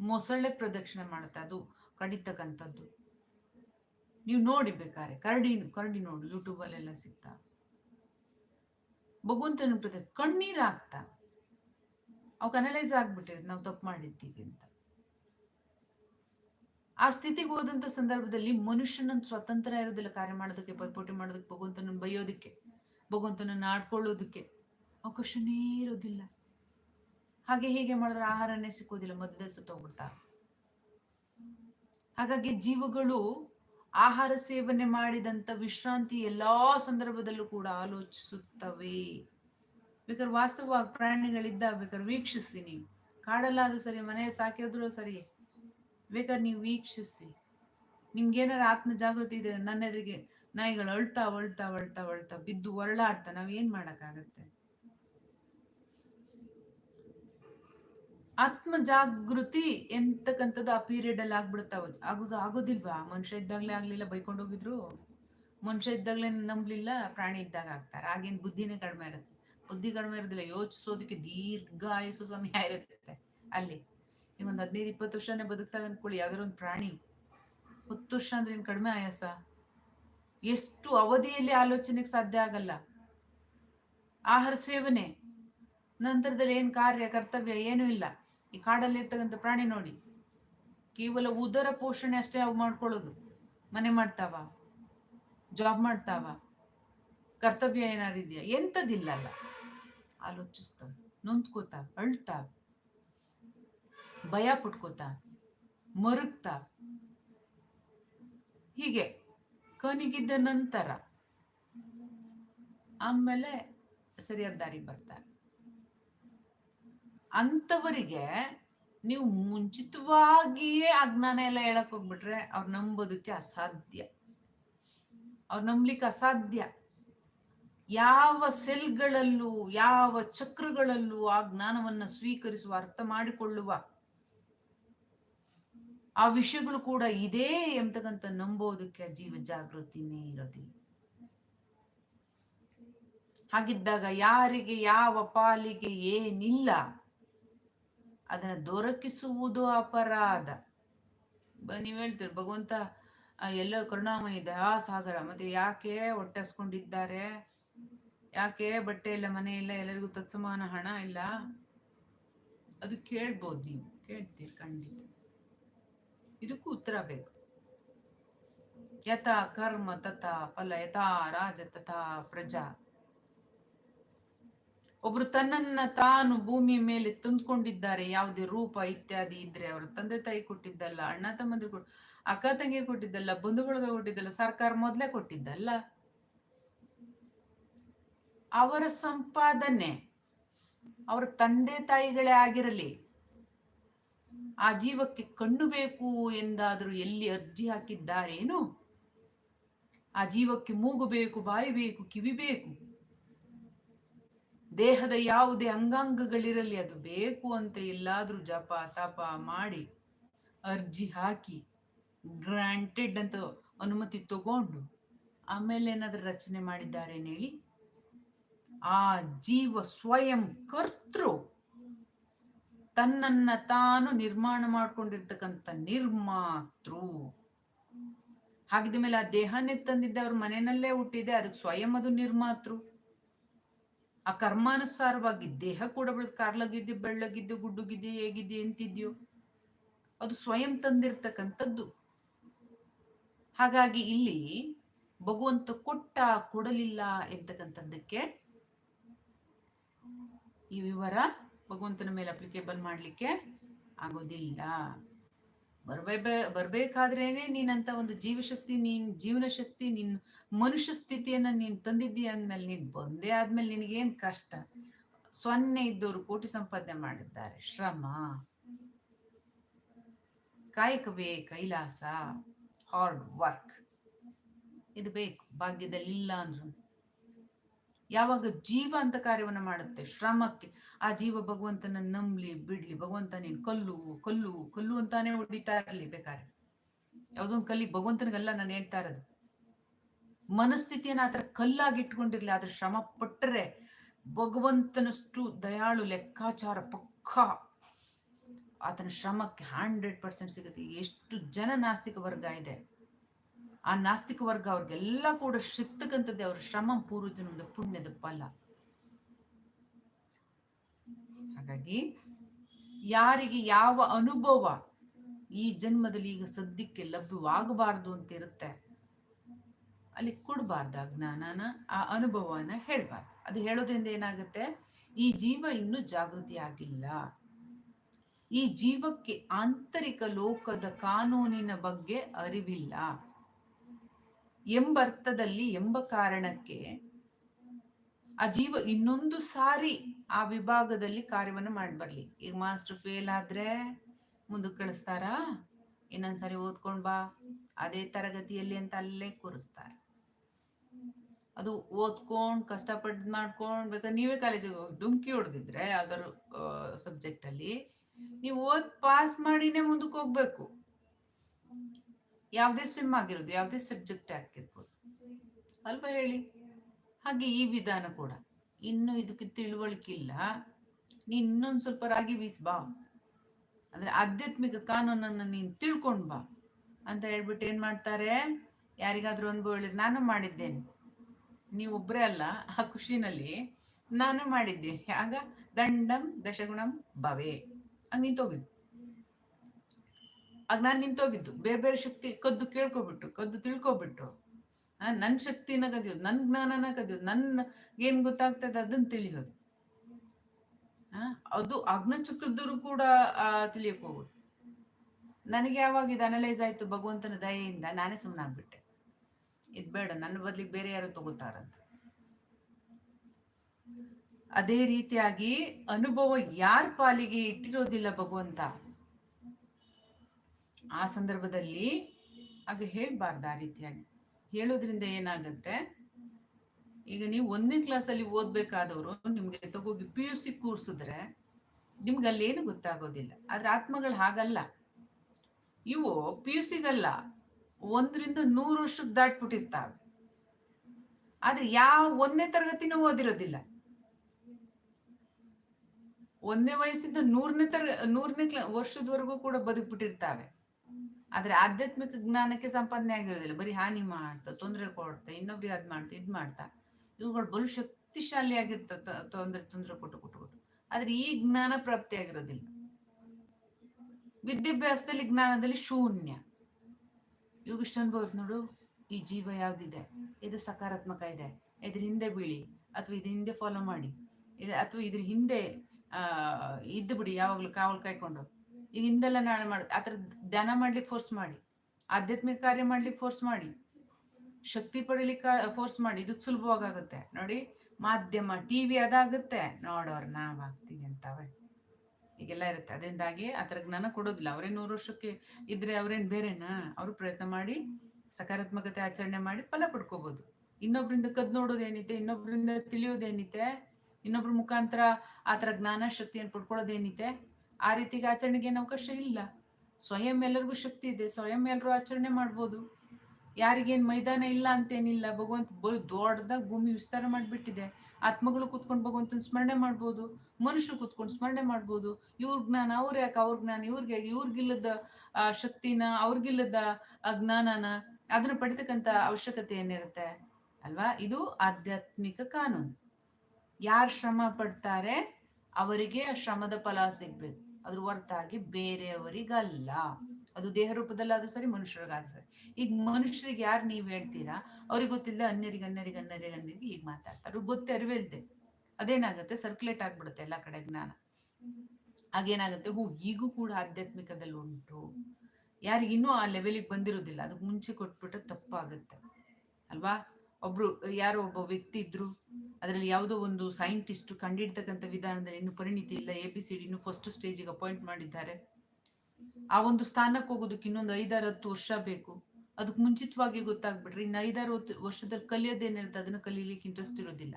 ಮೊಸಳೆ ಪ್ರದಕ್ಷಿಣೆ ಮಾಡುತ್ತೆ, ಅದು ಕಡಿತಕ್ಕಂಥದ್ದು. ನೀವು ನೋಡಿ ಬೇಕಾರೆ ಕರಡಿ ಕರಡಿ ನೋಡು ಯೂಟ್ಯೂಬಲ್ಲೆಲ್ಲ ಸಿಗ್ತಾ. ಭಗವಂತನ ಪ್ರತಿ ಕಣ್ಣೀರು ಆಗ್ತಾ ಅವಕ್ಕೆ ಅನಲೈಸ್ ಆಗ್ಬಿಟ್ಟಿರೋದು ನಾವು ತಪ್ಪು ಮಾಡಿದ್ದೀವಿ ಅಂತ. ಆ ಸ್ಥಿತಿಗೆ ಹೋದಂಥ ಸಂದರ್ಭದಲ್ಲಿ ಮನುಷ್ಯನ ಸ್ವತಂತ್ರ ಇರೋದಿಲ್ಲ, ಕಾರ್ಯ ಮಾಡೋದಕ್ಕೆ, ಪೈಪೋಟಿ ಮಾಡೋದಕ್ಕೆ ಭಗವಂತನ ಬೈಯೋದಕ್ಕೆ, ಭಗವಂತನನ್ನು ಆಡ್ಕೊಳ್ಳೋದಕ್ಕೆ. ಅವಕಾಶನೇ ಇರೋದಿಲ್ಲ. ಹಾಗೆ ಹೀಗೆ ಮಾಡಿದ್ರೆ ಆಹಾರನೇ ಸಿಕ್ಕೋದಿಲ್ಲ ಮಧ್ಯದಲ್ಲಿ ಸುತ್ತೋಗ್ಬಿಡ್ತಾರೆ ಹಾಗಾಗಿ ಜೀವಗಳು ಆಹಾರ ಸೇವನೆ ಮಾಡಿದಂತ ವಿಶ್ರಾಂತಿ ಎಲ್ಲಾ ಸಂದರ್ಭದಲ್ಲೂ ಕೂಡ ಆಲೋಚಿಸುತ್ತವೆ. ಬೇಕಾದ್ರೆ ವಾಸ್ತವವಾಗಿ ಪ್ರಾಣಿಗಳಿದ್ದ ಬೇಕಾದ್ರೆ ವೀಕ್ಷಿಸಿ ನೀವು. ಕಾಡಲ್ಲಾದ್ರೂ ಸರಿ ಮನೆ ಸಾಕಿದ್ರು ಸರಿ, ಬೇಕಾದ್ರೆ ನೀವು ವೀಕ್ಷಿಸಿ. ನಿಮ್ಗೇನಾರ ಆತ್ಮ ಜಾಗೃತಿ ಇದೆ ನನ್ನ ಎದುರಿಗೆ ನಾಯಿಗಳು ಅಳ್ತಾ ಅಳ್ತಾ ಅಳ್ತಾ ಅಳ್ತಾ ಬಿದ್ದು ಒರಳಾಡ್ತಾ, ನಾವ್ ಮಾಡೋಕ್ಕಾಗತ್ತೆ ಮಾಡಕ್ಕಾಗತ್ತೆ? ಆತ್ಮ ಜಾಗೃತಿ ಎಂತಕ್ಕಂಥದ್ದು ಆ ಪೀರಿಯಡ್ ಅಲ್ಲಿ ಆಗ್ಬಿಡುತ್ತಾವ ಆಗೋದು ಆಗೋದಿಲ್ವಾ? ಮನುಷ್ಯ ಇದ್ದಾಗಲೇ ಆಗ್ಲಿಲ್ಲ, ಬೈಕೊಂಡು ಹೋಗಿದ್ರು. ಮನುಷ್ಯ ಇದ್ದಾಗಲೇ ನಂಬಲಿಲ್ಲ, ಪ್ರಾಣಿ ಇದ್ದಾಗ ಆಗ್ತಾರೆ. ಆಗೇನ್ ಬುದ್ಧಿನೇ ಕಡಿಮೆ ಇರುತ್ತೆ. ಬುದ್ಧಿ ಕಡಿಮೆ ಇರೋದಿಲ್ಲ, ಯೋಚಿಸೋದಕ್ಕೆ ದೀರ್ಘಾಯಸು ಸಮಯ ಇರುತ್ತೆ ಅಲ್ಲಿ. ಈಗ ಒಂದು ಹದಿನೈದು, ಇಪ್ಪತ್ತು ವರ್ಷನೇ ಬದುಕ್ತಾವೆ ಅನ್ಕೊಳ್ಳಿ ಯಾವ್ದಾರ ಒಂದು ಪ್ರಾಣಿ. ಹತ್ತು ವರ್ಷ ಅಂದ್ರೆ ಏನು ಕಡಿಮೆ ಆಯಾಸ? ಎಷ್ಟು ಅವಧಿಯಲ್ಲಿ ಆಲೋಚನೆಗೆ ಸಾಧ್ಯ ಆಗಲ್ಲ. ಆಹಾರ ಸೇವನೆ. ನಂತರದಲ್ಲಿ ಏನು ಕಾರ್ಯ, ಕರ್ತವ್ಯ, ಏನೂ ಇಲ್ಲ. ಈ ಕಾಡಲ್ಲಿ ಇರ್ತಕ್ಕಂಥ ಪ್ರಾಣಿ ನೋಡಿ. ಕೇವಲ ಉದರ ಪೋಷಣೆ ಅಷ್ಟೇ ಅವು ಮಾಡ್ಕೊಳ್ಳೋದು. ಮನೆ ಮಾಡ್ತಾವ ಜಾಬ್ ಮಾಡ್ತಾವ, ಕರ್ತವ್ಯ ಏನಾರಿದ್ಯಾ ಎಂಥದಿಲ್ಲಲ್ಲ ಆಲೋಚಿಸ್ತಾವ ನೊಂದ್ಕೋತಾವ ಅಳ್ತಾವ ಭಯ ಪಟ್ಕೋತಾವ ಮರುಗ್ತಾ. ಹೀಗೆ ಕನಿಗಿದ್ದ ನಂತರ ಆಮೇಲೆ ಸರಿಯಾದ ದಾರಿ ಬರ್ತಾರೆ ಅಂಥವರಿಗೆ ನೀವು ಮುಂಚಿತವಾಗಿಯೇ ಅಜ್ಞಾನ ಎಲ್ಲ ಹೇಳಕ್ ಹೋಗ್ಬಿಟ್ರೆ ಅವ್ರು ನಂಬೋದಕ್ಕೆ ಅಸಾಧ್ಯ. ಅವ್ರು ನಂಬ್ಲಿಕ್ಕೆ ಅಸಾಧ್ಯ. ಯಾವ ಸೆಲ್ಗಳಲ್ಲೂ, ಯಾವ ಚಕ್ರಗಳಲ್ಲೂ ಆ ಜ್ಞಾನವನ್ನ ಸ್ವೀಕರಿಸುವ, ಅರ್ಥ ಮಾಡಿಕೊಳ್ಳುವ ಆ ವಿಷಯಗಳು ಕೂಡ ಇದೇ ಎಂತಕ್ಕಂತ ನಂಬೋದಕ್ಕೆ ಜೀವ ಜಾಗೃತಿನೇ ಇರೋದಿಲ್ಲ. ಹಾಗಿದ್ದಾಗ ಯಾರಿಗೆ, ಯಾವ ಪಾಲಿಗೆ ಏನಿಲ್ಲ ಅದನ್ನ ದೊರಕಿಸುವುದು ಅಪರಾಧ. ನೀವು ಹೇಳ್ತೀರಿ, ಭಗವಂತ ಎಲ್ಲ ಕರುಣಾಮಯಿ ದಯಾ ಸಾಗರ ಮತ್ತೆ ಯಾಕೆ ಹೊಟ್ಟೆ ಹಸ್ಕೊಂಡಿದ್ದಾರೆ ಯಾಕೆ ಬಟ್ಟೆ ಇಲ್ಲ, ಮನೆ ಇಲ್ಲ, ಎಲ್ಲರಿಗೂ ತತ್ಸಮಾನ ಹಣ ಇಲ್ಲ? ಅದು ಕೇಳ್ಬೋದು ನೀವು, ಕೇಳ್ತೀರಿ ಖಂಡಿತ. ಇದಕ್ಕೂ ಉತ್ತರ ಬೇಕು. ಯಥಾ ಕರ್ಮ ತಥಾ ಫಲ, ಯಥಾ ರಾಜ ತಥಾ ಪ್ರಜಾ. ಒಬ್ರು ತನ್ನನ್ನ ತಾನು ಭೂಮಿ ಮೇಲೆ ತಂದ್ಕೊಂಡಿದ್ದಾರೆ, ಯಾವುದೇ ರೂಪ ಇತ್ಯಾದಿ ಇದ್ರೆ ಅವ್ರ ತಂದೆ ತಾಯಿ ಕೊಟ್ಟಿದ್ದಲ್ಲ, ಅಣ್ಣ ತಮ್ಮಂದಿರು ಅಕ್ಕ ತಂಗಿ ಕೊಟ್ಟಿದ್ದಲ್ಲ ಬಂಧುಗಳಿಗೆ ಕೊಟ್ಟಿದ್ದಲ್ಲ, ಸರ್ಕಾರ ಮೊದಲೇ ಕೊಟ್ಟಿದ್ದಲ್ಲ. ಅವರ ಸಂಪಾದನೆ ಅವರ ತಂದೆ ತಾಯಿಗಳೇ ಆಗಿರಲಿ, ಆ ಜೀವಕ್ಕೆ ಕಣ್ಣು ಬೇಕು ಎಂದಾದರೂ ಎಲ್ಲಿ ಅರ್ಜಿ ಹಾಕಿದ್ದಾರೇನು? ಆ ಜೀವಕ್ಕೆ ಮೂಗು ಬೇಕು, ಬಾಯಿ ಬೇಕು, ಕಿವಿ ಬೇಕು. ದೇಹದ ಯಾವುದೇ ಅಂಗಾಂಗಗಳಿರಲಿ, ಅದು ಬೇಕು ಅಂತ ಎಲ್ಲಾದರೂ ಜಪ ತಪ ಮಾಡಿ ಅರ್ಜಿ ಹಾಕಿ ಗ್ರಾಂಟೆಡ್ ಅಂತ ಅನುಮತಿ ತಗೊಂಡು ಆಮೇಲೆ ಏನಾದರೂ ರಚನೆ ಮಾಡಿದ್ದಾರೆ ಹೇಳಿ? ಆ ಜೀವ ಸ್ವಯಂ ಕರ್ತೃ ತನ್ನನ್ನ ತಾನು ನಿರ್ಮಾಣ ಮಾಡ್ಕೊಂಡಿರ್ತಕ್ಕಂಥ ನಿರ್ಮಾತೃ. ಹಾಗಿದ ಮೇಲೆ ಆ ದೇಹನೇ ತಂದಿದ್ದ ಅವ್ರ ಮನೆಯಲ್ಲೇ ಹುಟ್ಟಿದೆ, ಅದಕ್ಕೆ ಸ್ವಯಂ ಅದು ನಿರ್ಮಾತೃ. ಆ ಕರ್ಮಾನುಸಾರವಾಗಿ ದೇಹ ಕೂಡ ಬೆಳೆದು ಕಾರ್ಲಾಗಿದ್ದು, ಬೆಳ್ಳಗಿದ್ದು, ಗುಡ್ಡುಗಿದ್ದು ಹೇಗಿದ್ದು ಎಂತಿದ್ಯೋ? ಅದು ಸ್ವಯಂ ತಂದಿರ್ತಕ್ಕಂಥದ್ದು. ಹಾಗಾಗಿ ಇಲ್ಲಿ ಭಗವಂತ ಕೊಟ್ಟ ಕೊಡಲಿಲ್ಲ ಎಂತಕ್ಕಂಥದ್ದಕ್ಕೆ ಈ ವಿವರ ಭಗವಂತನ ಮೇಲೆ ಅಪ್ಲಿಕೇಬಲ್ ಮಾಡಲಿಕ್ಕೆ ಆಗೋದಿಲ್ಲ. ಬರ್ಬೇ ಬರ್ಬೇಕಾದ್ರೇನೆ ನೀನಂತ ಒಂದು ಜೀವಶಕ್ತಿ, ನೀನ್ ಜೀವನ ಶಕ್ತಿ ನಿನ್ ಮನುಷ್ಯ ಸ್ಥಿತಿಯನ್ನ ನೀನ್ ತಂದಿದ್ದೀಯ ಅಂದ್ಮೇಲೆ ನೀನ್ ಬಂದೇ ಆದ್ಮೇಲೆ ನಿನಗೇನ್ ಕಷ್ಟ? ಸೊನ್ನೆ ಇದ್ದವರು ಕೋಟಿ ಸಂಪಾದನೆ ಮಾಡಿದ್ದಾರೆ. ಶ್ರಮ ಕಾಯಕವೇ ಕೈಲಾಸ ಹಾರ್ಡ್ ವರ್ಕ್ ಇದು ಬೇಕು ಭಾಗ್ಯದಲ್ಲಿ ಇಲ್ಲ ಅಂದ್ರು. ಯಾವಾಗ ಜೀವ ಅಂತ ಕಾರ್ಯವನ್ನು ಮಾಡುತ್ತೆ? ಶ್ರಮಕ್ಕೆ. ಆ ಜೀವ ಭಗವಂತನ ನಂಬ್ಲಿ, ಬಿಡ್ಲಿ. ಭಗವಂತ ನೀನ್ ಕಲ್ಲು ಕಲ್ಲು ಕಲ್ಲು ಅಂತಾನೆ ಹೊಡಿತಾ ಇರಲಿ ಬೇಕಾದ್ರೆ. ಯಾವ್ದೊಂದು ಕಲ್ಲಿ ಭಗವಂತನಿಗೆಲ್ಲ ನಾನು ಹೇಳ್ತಾ ಇರೋದು. ಮನಸ್ಥಿತಿಯನ್ನು ಆತರ ಕಲ್ಲಾಗಿ ಇಟ್ಕೊಂಡಿರ್ಲಿ ಆದ್ರೆ ಶ್ರಮ ಪಟ್ಟರೆ ಭಗವಂತನಷ್ಟು ದಯಾಳು, ಲೆಕ್ಕಾಚಾರ, ಪಕ್ಕ. ಆತನ ಶ್ರಮಕ್ಕೆ ಹಂಡ್ರೆಡ್ ಪರ್ಸೆಂಟ್ ಸಿಗುತ್ತೆ. ಎಷ್ಟು ಜನ ನಾಸ್ತಿಕ ವರ್ಗ ಇದೆ. ಆ ನಾಸ್ತಿಕ ವರ್ಗ ಅವ್ರಿಗೆಲ್ಲ ಕೂಡ ಸಿಕ್ತಕ್ಕಂಥದ್ದೇ ಅವ್ರ ಶ್ರಮ ಪೂರ್ವಜನದ ಪುಣ್ಯದ ಫಲ. ಹಾಗಾಗಿ ಯಾರಿಗೆ ಯಾವ ಅನುಭವ ಈ ಜನ್ಮದಲ್ಲಿ ಈಗ ಸದ್ಯಕ್ಕೆ ಲಭ್ಯವಾಗಬಾರ್ದು ಅಂತ ಇರುತ್ತೆ, ಅಲ್ಲಿ ಕೊಡಬಾರ್ದು ಆ ಜ್ಞಾನನ, ಆ ಅನುಭವನ ಹೇಳ್ಬಾರ್ದು. ಅದು ಹೇಳೋದ್ರಿಂದ ಏನಾಗುತ್ತೆ? ಈ ಜೀವ ಇನ್ನೂ ಜಾಗೃತಿ ಆಗಿಲ್ಲ ಈ ಜೀವಕ್ಕೆ ಆಂತರಿಕ ಲೋಕದ ಕಾನೂನಿನ ಬಗ್ಗೆ ಅರಿವಿಲ್ಲ. ಎಂಬರ್ಥದಲ್ಲಿ ಎಂಬ ಕಾರಣಕ್ಕೆ ಆ ಜೀವ ಇನ್ನೊಂದು ಸಾರಿ ಆ ವಿಭಾಗದಲ್ಲಿ ಕಾರ್ಯವನ್ನು ಮಾಡಿಬರ್ಲಿ ಈಗ ಮಾಸ್ಟರ್ ಫೇಲ್ ಆದ್ರೆ ಮುಂದಕ್ಕೆ ಕಳಿಸ್ತಾರಾ? ಇನ್ನೊಂದ್ಸರಿ ಓದ್ಕೊಂಡ್ ಬಾ. ಅದೇ ತರಗತಿಯಲ್ಲಿ ಅಂತ ಅಲ್ಲೇ ಕೂರಿಸ್ತಾರೆ. ಅದು ಓದ್ಕೊಂಡು ಕಷ್ಟಪಟ್ಟು ಮಾಡ್ಕೊಂಡು ಬೇಕಾದ್ರೆ ನೀವೇ ಕಾಲೇಜಿಗೆ ಹೋಗಿ ಡುಮ್ಕಿ ಹೊಡೆದಿದ್ರೆ ಯಾವ್ದಾದ್ರು ಸಬ್ಜೆಕ್ಟ್ ಅಲ್ಲಿ, ನೀವು ಓದ್ ಪಾಸ್ ಮಾಡಿನೇ ಮುಂದಕ್ಕೆ ಹೋಗ್ಬೇಕು. ಯಾವುದೇ ಸ್ವಿಮ್ ಆಗಿರೋದು, ಯಾವುದೇ ಸಬ್ಜೆಕ್ಟ್ ಆಗಿರ್ಬೋದು ಅಲ್ವಾ ಹೇಳಿ? ಹಾಗೆ ಈ ವಿಧಾನ ಕೂಡ. ಇನ್ನು ಇದಕ್ಕೆ ತಿಳುವಳಿಕಿಲ್ಲ ನೀನು ಇನ್ನೊಂದು ಸ್ವಲ್ಪ ರಾಗಿ ಬೀಸ್ ಬಾ. ಅಂದ್ರೆ ಆಧ್ಯಾತ್ಮಿಕ ಕಾನೂನನ್ನು ನೀನು ತಿಳ್ಕೊಂಡು ಬಾ ಅಂತ ಹೇಳ್ಬಿಟ್ಟು ಏನು ಮಾಡ್ತಾರೆ? ಯಾರಿಗಾದರೂ ಅನುಭವ ಹೇಳಿದ್ರೆ ನಾನು ಮಾಡಿದ್ದೇನೆ. ನೀವು ಒಬ್ಬರೇ ಅಲ್ಲ, ಆ ಖುಷಿನಲ್ಲಿ ನಾನು ಮಾಡಿದ್ದೇನೆ. ಆಗ ದಂಡಂ ದಶಗುಣಂ ಭವೇ. ಹಂಗೆ ನಿಂತೋಗಿದ್ದು ಆಗ ನಾನು ನಿಂತೋಗಿದ್ದು. ಬೇರೆ ಬೇರೆ ಶಕ್ತಿ ಕದ್ದು ಕೇಳ್ಕೊಬಿಟ್ಟು ಕದ್ದು ತಿಳ್ಕೊಬಿಟ್ಟು ನನ್ನ ಶಕ್ತಿನ ಕದಿಯೋದು ನನ್ನ ಜ್ಞಾನನ ಕದಿಯೋದು ನನ್ನ ಏನ್ ಗೊತ್ತಾಗ್ತದೆ ಅದನ್ನ ತಿಳಿಯೋದು. ಅದು ಅಗ್ನಚಕ್ರದವರು ಕೂಡ ತಿಳಿಯಕ್ ನನಗೆ ಯಾವಾಗ ಇದು ಅನಲೈಸ್ ಆಯ್ತು ಭಗವಂತನ ದಯೆಯಿಂದ, ನಾನೇ ಸುಮ್ಮನಾಗ್ಬಿಟ್ಟೆ ಇದು ಬೇಡ, ನನ್ನ ಬದ್ಲಿಗೆ ಬೇರೆ ಯಾರು ತಗೋತಾರಂತ. ಅದೇ ರೀತಿಯಾಗಿ ಅನುಭವ ಯಾರ ಪಾಲಿಗೆ ಇಟ್ಟಿರೋದಿಲ್ಲ ಭಗವಂತ? ಆ ಸಂದರ್ಭದಲ್ಲಿ ಆಗ ಹೇಳ್ಬಾರ್ದು ಆ ರೀತಿಯಾಗಿ. ಹೇಳೋದ್ರಿಂದ ಏನಾಗುತ್ತೆ? ಈಗ ನೀವು ಒಂದನೇ ಕ್ಲಾಸಲ್ಲಿ ಓದ್ಬೇಕಾದವರು ನಿಮಗೆ ತಗೋಗಿ ಪಿ ಯು ಸಿ ಕೂರ್ಸಿದ್ರೆ ನಿಮ್ಗೆ ಅಲ್ಲೇನು ಗೊತ್ತಾಗೋದಿಲ್ಲ. ಆದ್ರೆ ಆತ್ಮಗಳು ಹಾಗಲ್ಲ. ಇವು ಪಿ ಯು ಸಿಗಲ್ಲ ಒಂದರಿಂದ ನೂರು ವರ್ಷಕ್ಕೆ ದಾಟ್ಬಿಟ್ಟಿರ್ತಾವೆ. ಆದ್ರೆ ಯಾವ ಒಂದನೇ ತರಗತಿನೂ ಓದಿರೋದಿಲ್ಲ. ಒಂದನೇ ವಯಸ್ಸಿಂದ ನೂರನೇ ತರ ನೂರನೇ ಕ್ಲಾ, ವರ್ಷದವರೆಗೂ ಕೂಡ ಬದುಕ್ಬಿಟ್ಟಿರ್ತಾವೆ. ಆದ್ರೆ ಆಧ್ಯಾತ್ಮಿಕ ಜ್ಞಾನಕ್ಕೆ ಸಂಪಾದನೆ ಆಗಿರೋದಿಲ್ಲ. ಬರೀ ಹಾನಿ ಮಾಡ್ತಾ, ತೊಂದರೆ ಕೊಡ್ತಾ, ಇನ್ನೊಬ್ರಿಗೆ ಅದ್ ಮಾಡ್ತಾ, ಇದ್ ಮಾಡ್ತಾ, ಇವುಗಳು ಬಲು ಶಕ್ತಿಶಾಲಿ ಆಗಿರ್ತ ತೊಂದರೆ ತೊಂದರೆ ಕೊಟ್ಟು ಕೊಟ್ಟು ಕೊಟ್ಟು. ಆದ್ರೆ ಈ ಜ್ಞಾನ ಪ್ರಾಪ್ತಿ ಆಗಿರೋದಿಲ್ಲ. ವಿದ್ಯಾಭ್ಯಾಸದಲ್ಲಿ ಜ್ಞಾನದಲ್ಲಿ ಶೂನ್ಯ. ಇಷ್ಟ ಅನ್ಬೋದು ನೋಡು. ಈ ಜೀವ ಯಾವ್ದಿದೆ? ಇದು ಸಕಾರಾತ್ಮಕ ಇದೆ. ಇದ್ರ ಹಿಂದೆ ಬೀಳಿ ಅಥವಾ ಇದ್ರ ಹಿಂದೆ ಫಾಲೋ ಮಾಡಿ. ಇದು ಅಥವಾ ಇದ್ರ ಹಿಂದೆ ಇದ್ದು ಬಿಡಿ, ಯಾವಾಗ್ಲೂ ಕಾವಲು ಕಾಯ್ಕೊಂಡು. ಹಿಂದೆಲ್ಲ ನಾಳೆ ಮಾಡಿ, ಆ ಥರ ಧ್ಯಾನ ಮಾಡ್ಲಿಕ್ಕೆ ಫೋರ್ಸ್ ಮಾಡಿ, ಆಧ್ಯಾತ್ಮಿಕ ಕಾರ್ಯ ಮಾಡ್ಲಿಕ್ಕೆ ಫೋರ್ಸ್ ಮಾಡಿ, ಶಕ್ತಿ ಪಡೀಲಿಕ್ಕೆ ಫೋರ್ಸ್ ಮಾಡಿ, ಇದಕ್ಕೆ ಸುಲಭವಾಗುತ್ತೆ. ನೋಡಿ, ಮಾಧ್ಯಮ ಟಿವಿ ಅದಾಗುತ್ತೆ. ನೋಡೋರು ನಾವು ಆಗ್ತೀವಿ ಅಂತವೆ. ಈಗೆಲ್ಲ ಇರುತ್ತೆ. ಅದರಿಂದಾಗಿ ಆ ಥರ ಜ್ಞಾನ ಕೊಡೋದಿಲ್ಲ. ಅವರೇ ನೂರು ವರ್ಷಕ್ಕೆ ಇದ್ರೆ ಅವ್ರೇನ್ ಬೇರೆನಾ? ಅವರು ಪ್ರಯತ್ನ ಮಾಡಿ, ಸಕಾರಾತ್ಮಕತೆ ಆಚರಣೆ ಮಾಡಿ ಫಲ ಪಡ್ಕೋಬೋದು. ಇನ್ನೊಬ್ರಿಂದ ಕದ್ ನೋಡೋದೇನಿದೆ, ಇನ್ನೊಬ್ರಿಂದ ತಿಳಿಯೋದೇನಿದೆ, ಇನ್ನೊಬ್ರ ಮುಖಾಂತರ ಆ ಥರ ಜ್ಞಾನ ಶಕ್ತಿಯನ್ನು ಪಡ್ಕೊಳ್ಳೋದೇನಿದೆ ಆ ರೀತಿಗೆ ಆಚರಣೆಗೆ ಏನು ಅವಕಾಶ ಇಲ್ಲ. ಸ್ವಯಂ ಎಲ್ಲರಿಗೂ ಶಕ್ತಿ ಇದೆ. ಸ್ವಯಂ ಎಲ್ಲರೂ ಆಚರಣೆ ಮಾಡ್ಬೋದು. ಯಾರಿಗೇನು ಮೈದಾನ ಇಲ್ಲ ಅಂತೇನಿಲ್ಲ. ಭಗವಂತ ದೊಡ್ಡದಾಗ ಭೂಮಿ ವಿಸ್ತಾರ ಮಾಡಿಬಿಟ್ಟಿದೆ. ಆತ್ಮಗಳು ಕೂತ್ಕೊಂಡು ಭಗವಂತನ ಸ್ಮರಣೆ ಮಾಡ್ಬೋದು. ಮನುಷ್ಯರು ಕೂತ್ಕೊಂಡು ಸ್ಮರಣೆ ಮಾಡ್ಬೋದು. ಇವ್ರ ಜ್ಞಾನ ಅವ್ರ ಯಾಕೆ? ಅವ್ರ ಜ್ಞಾನ ಇವ್ರಿಗೆ ಇವ್ರಿಗಿಲ್ಲದ ಶಕ್ತಿನ, ಅವ್ರಿಗಿಲ್ಲದ ಜ್ಞಾನನ ಅದನ್ನ ಪಡಿತಕ್ಕಂಥ ಅವಶ್ಯಕತೆ ಏನಿರುತ್ತೆ ಅಲ್ವಾ? ಇದು ಆಧ್ಯಾತ್ಮಿಕ ಕಾನೂನು. ಯಾರು ಶ್ರಮ ಪಡ್ತಾರೆ ಅವರಿಗೆ ಆ ಶ್ರಮದ ಫಲ ಸಿಗ್ಬೇಕು. ಅದ್ರ ಹೊರತಾಗಿ ಬೇರೆಯವರಿಗಲ್ಲ. ಅದು ದೇಹ ರೂಪದಲ್ಲಾದ್ರೂ ಸರಿ, ಮನುಷ್ಯರಿಗಾದ್ರೂ ಸರಿ. ಈಗ ಮನುಷ್ಯರಿಗೆ ಯಾರು ನೀವು ಹೇಳ್ತೀರಾ? ಅವ್ರಿಗೆ ಗೊತ್ತಿಲ್ಲ, ಅನ್ಯರಿಗೆ ಅನ್ಯರಿಗೆ ಅನ್ಯರಿಗೆ ಅನ್ಯರಿಗೆ ಈಗ ಮಾತಾಡ್ತಾರೆ. ಅವ್ರಿಗೆ ಗೊತ್ತೇ ಅರಿವಿಲ್ದೆ ಅದೇನಾಗುತ್ತೆ? ಸರ್ಕ್ಯುಲೇಟ್ ಆಗ್ಬಿಡುತ್ತೆ ಎಲ್ಲ ಕಡೆ ಜ್ಞಾನ. ಹಾಗೇನಾಗುತ್ತೆ? ಹೂ, ಈಗೂ ಕೂಡ ಆಧ್ಯಾತ್ಮಿಕದಲ್ಲಿ ಉಂಟು. ಯಾರಿಗಿನ್ನೂ ಆ ಲೆವೆಲಿಗೆ ಬಂದಿರೋದಿಲ್ಲ. ಅದಕ್ಕೆ ಮುಂಚೆ ಕೊಟ್ಬಿಟ್ರೆ ತಪ್ಪಾಗುತ್ತೆ. ಅಲ್ವಾ? ಒಬ್ರು, ಯಾರೋ ಒಬ್ಬ ವ್ಯಕ್ತಿ ಇದ್ರು, ಅದರಲ್ಲಿ ಯಾವುದೋ ಒಂದು ಸೈಂಟಿಸ್ಟ್ ಕಂಡಿಡ್ತಕ್ಕಂಥ ವಿಧಾನದಲ್ಲಿ ಇನ್ನು ಪರಿಣಿತಿ ಇಲ್ಲ ಎ ಪಿ ಸಿ ಡಿ ಇನ್ನು ಫಸ್ಟ್ ಸ್ಟೇಜಿಗೆ ಅಪಾಯಿಂಟ್ ಮಾಡಿದ್ದಾರೆ. ಆ ಒಂದು ಸ್ಥಾನಕ್ಕೆ ಹೋಗೋದಕ್ಕೆ ಇನ್ನೊಂದು ಐದಾರು ಹತ್ತು ವರ್ಷ ಬೇಕು. ಅದಕ್ಕೆ ಮುಂಚಿತವಾಗಿ ಗೊತ್ತಾಗ್ಬಿಟ್ರೆ ಇನ್ನು ಐದಾರು ವರ್ಷದಲ್ಲಿ ಕಲಿಯೋದೇನಿರುತ್ತೆ ಅದನ್ನು ಕಲಿಯಲಿಕ್ಕೆ ಇಂಟ್ರೆಸ್ಟ್ ಇರೋದಿಲ್ಲ.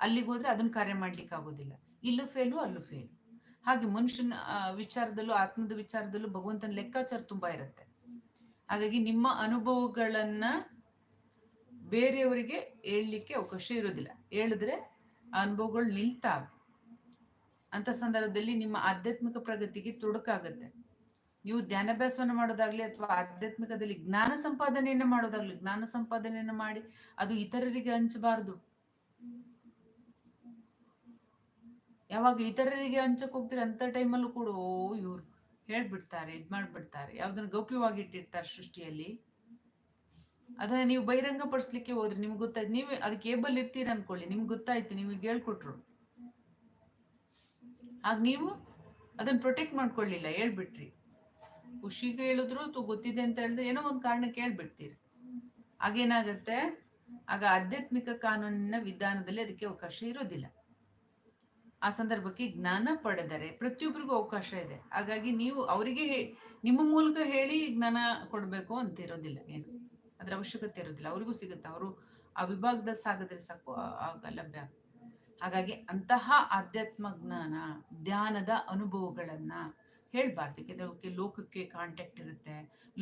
ಅಲ್ಲಿಗೆ ಹೋದ್ರೆ ಅದನ್ನ ಕಾರ್ಯ ಮಾಡ್ಲಿಕ್ಕೆ ಆಗೋದಿಲ್ಲ. ಇಲ್ಲೂ ಫೇಲು ಅಲ್ಲೂ ಫೇಲು ಹಾಗೆ ಮನುಷ್ಯನ ವಿಚಾರದಲ್ಲೂ, ಆತ್ಮದ ವಿಚಾರದಲ್ಲೂ ಭಗವಂತನ ಲೆಕ್ಕಾಚಾರ ತುಂಬಾ ಇರುತ್ತೆ. ಹಾಗಾಗಿ ನಿಮ್ಮ ಅನುಭವಗಳನ್ನ ಬೇರೆಯವರಿಗೆ ಹೇಳಲಿಕ್ಕೆ ಅವಕಾಶ ಇರೋದಿಲ್ಲ. ಹೇಳಿದ್ರೆ ಅನುಭವಗಳು ನಿಲ್ತಾವೆ. ಅಂತ ಸಂದರ್ಭದಲ್ಲಿ ನಿಮ್ಮ ಆಧ್ಯಾತ್ಮಿಕ ಪ್ರಗತಿಗೆ ತೊಡಕಾಗತ್ತೆ. ನೀವು ಧ್ಯಾನಾಭ್ಯಾಸವನ್ನು ಮಾಡೋದಾಗ್ಲಿ ಅಥವಾ ಆಧ್ಯಾತ್ಮಿಕದಲ್ಲಿ ಜ್ಞಾನ ಸಂಪಾದನೆಯನ್ನು ಮಾಡೋದಾಗ್ಲಿ, ಜ್ಞಾನ ಸಂಪಾದನೆಯನ್ನು ಮಾಡಿ ಅದು ಇತರರಿಗೆ ಹಂಚಬಾರದು. ಯಾವಾಗ ಇತರರಿಗೆ ಹಂಚಕ್ಕೆ ಹೋಗ್ತೀರಿ ಅಂತ ಟೈಮಲ್ಲೂ ಕೂಡ, ಓ ಇವ್ರು ಹೇಳ್ಬಿಡ್ತಾರೆ ಇದು ಮಾಡ್ಬಿಡ್ತಾರೆ ಯಾವ್ದನ್ನ ಗೌಪ್ಯವಾಗಿ ಇಟ್ಟಿರ್ತಾರೆ ಸೃಷ್ಟಿಯಲ್ಲಿ. ಅದನ್ನ ನೀವು ಬಹಿರಂಗ ಪಡಿಸ್ಲಿಕ್ಕೆ ಹೋದ್ರೆ ನಿಮ್ಗೆ ಗೊತ್ತಾಯ್ತು ನೀವು ಅದಕ್ಕೆ ಏಬಲ್ ಇರ್ತೀರ ಅನ್ಕೊಳ್ಳಿ, ನಿಮ್ಗೆ ಗೊತ್ತಾಯ್ತು, ನಿಮಗೆ ಹೇಳ್ಕೊಟ್ರು. ಆಗ ನೀವು ಅದನ್ನ ಪ್ರೊಟೆಕ್ಟ್ ಮಾಡ್ಕೊಳ್ಳಿಲ್ಲ, ಹೇಳ್ಬಿಟ್ರಿ. ಖುಷಿಗೆ ಹೇಳಿದ್ರು ಅಥವಾ ಗೊತ್ತಿದೆ ಅಂತ ಹೇಳಿದ್ರೆ ಏನೋ ಒಂದು ಕಾರಣಕ್ಕೆ ಹೇಳ್ಬಿಡ್ತೀರಿ ಆಗೇನಾಗತ್ತೆ ಆಗ ಆಧ್ಯಾತ್ಮಿಕ ಕಾನೂನಿನ ವಿಧಾನದಲ್ಲಿ ಅದಕ್ಕೆ ಅವಕಾಶ ಇರೋದಿಲ್ಲ. ಆ ಸಂದರ್ಭಕ್ಕೆ ಜ್ಞಾನ ಪಡೆದರೆ ಪ್ರತಿಯೊಬ್ಬರಿಗೂ ಅವಕಾಶ ಇದೆ. ಹಾಗಾಗಿ ನೀವು ಅವರಿಗೆ ನಿಮ್ಮ ಮೂಲಕ ಹೇಳಿ ಜ್ಞಾನ ಕೊಡಬೇಕು ಅಂತ ಇರೋದಿಲ್ಲ ಏನು. ಅದರ ಅವಶ್ಯಕತೆ ಇರೋದಿಲ್ಲ. ಅವರಿಗೂ ಸಿಗುತ್ತೆ. ಅವರು ಆ ವಿಭಾಗದಲ್ಲಿ ಸಾಗಿದ್ರೆ ಸಾಕು ಆಗ ಲಭ್ಯ ಹಾಗಾಗಿ ಅಂತಹ ಆಧ್ಯಾತ್ಮ ಜ್ಞಾನ ಧ್ಯಾನದ ಅನುಭವಗಳನ್ನ ಹೇಳ್ಬಾರ್ದು. ಯಾಕೆಂದ್ರೆ ಲೋಕಕ್ಕೆ ಕಾಂಟ್ಯಾಕ್ಟ್ ಇರುತ್ತೆ,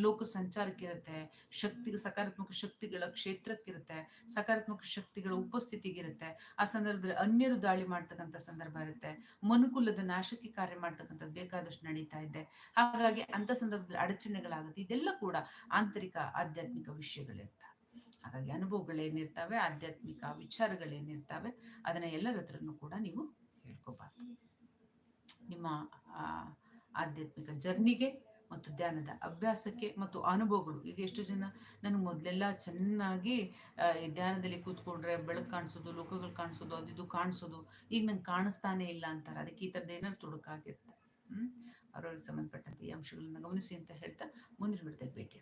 ಲೋಕ ಸಂಚಾರಕ್ಕೆ ಇರುತ್ತೆ, ಶಕ್ತಿಗೆ, ಸಕಾರಾತ್ಮಕ ಶಕ್ತಿಗಳ ಕ್ಷೇತ್ರಕ್ಕಿರುತ್ತೆ, ಸಕಾರಾತ್ಮಕ ಶಕ್ತಿಗಳ ಉಪಸ್ಥಿತಿಗಿರುತ್ತೆ ಆ ಸಂದರ್ಭದಲ್ಲಿ ಅನ್ಯರು ದಾಳಿ ಮಾಡ್ತಕ್ಕಂಥ ಸಂದರ್ಭ ಇರುತ್ತೆ. ಮನುಕುಲದ ನಾಶಕ್ಕೆ ಕಾರ್ಯ ಮಾಡ್ತಕ್ಕಂಥದ್ದು ಬೇಕಾದಷ್ಟು ನಡೀತಾ ಇದೆ. ಹಾಗಾಗಿ ಅಂತ ಸಂದರ್ಭದಲ್ಲಿ ಅಡಚಣೆಗಳಾಗುತ್ತೆ. ಇದೆಲ್ಲ ಕೂಡ ಆಂತರಿಕ, ಆಧ್ಯಾತ್ಮಿಕ ವಿಷಯಗಳಿರ್ತವೆ. ಹಾಗಾಗಿ ಅನುಭವಗಳೇನಿರ್ತವೆ ಆಧ್ಯಾತ್ಮಿಕ ವಿಚಾರಗಳೇನಿರ್ತವೆ ಅದನ್ನ ಎಲ್ಲರ ಹತ್ರನೂ ಕೂಡ ನೀವು ಹೇಳ್ಕೋಬಾರ್ದು. ನಿಮ್ಮ ಆಧ್ಯಾತ್ಮಿಕ ಜರ್ನಿಗೆ ಮತ್ತು ಧ್ಯಾನದ ಅಭ್ಯಾಸಕ್ಕೆ ಮತ್ತು ಅನುಭವಗಳು. ಈಗ ಎಷ್ಟು ಜನ ನನಗೆ ಮೊದಲೆಲ್ಲ ಚೆನ್ನಾಗಿ ಧ್ಯಾನದಲ್ಲಿ ಕೂತ್ಕೊಂಡ್ರೆ ಬೆಳಕು ಕಾಣಿಸೋದು, ಲೋಕಗಳು ಕಾಣಿಸೋದು, ಅದು ಇದು ಕಾಣಿಸೋದು, ಈಗ ನಂಗೆ ಕಾಣಿಸ್ತಾನೆ ಇಲ್ಲ ಅಂತಾರೆ. ಅದಕ್ಕೆ ಈ ಥರದ್ದು ಏನಾದ್ರು ತೊಡಕಾಗಿರುತ್ತೆ ಹ್ಞೂ ಅವ್ರವ್ರಿಗೆ ಸಂಬಂಧಪಟ್ಟಂತೆ ಈ ಅಂಶಗಳನ್ನ ಗಮನಿಸಿ ಅಂತ ಹೇಳ್ತಾ ಮುಂದಿನ ಬಿಡದಲ್ಲಿ ಭೇಟಿ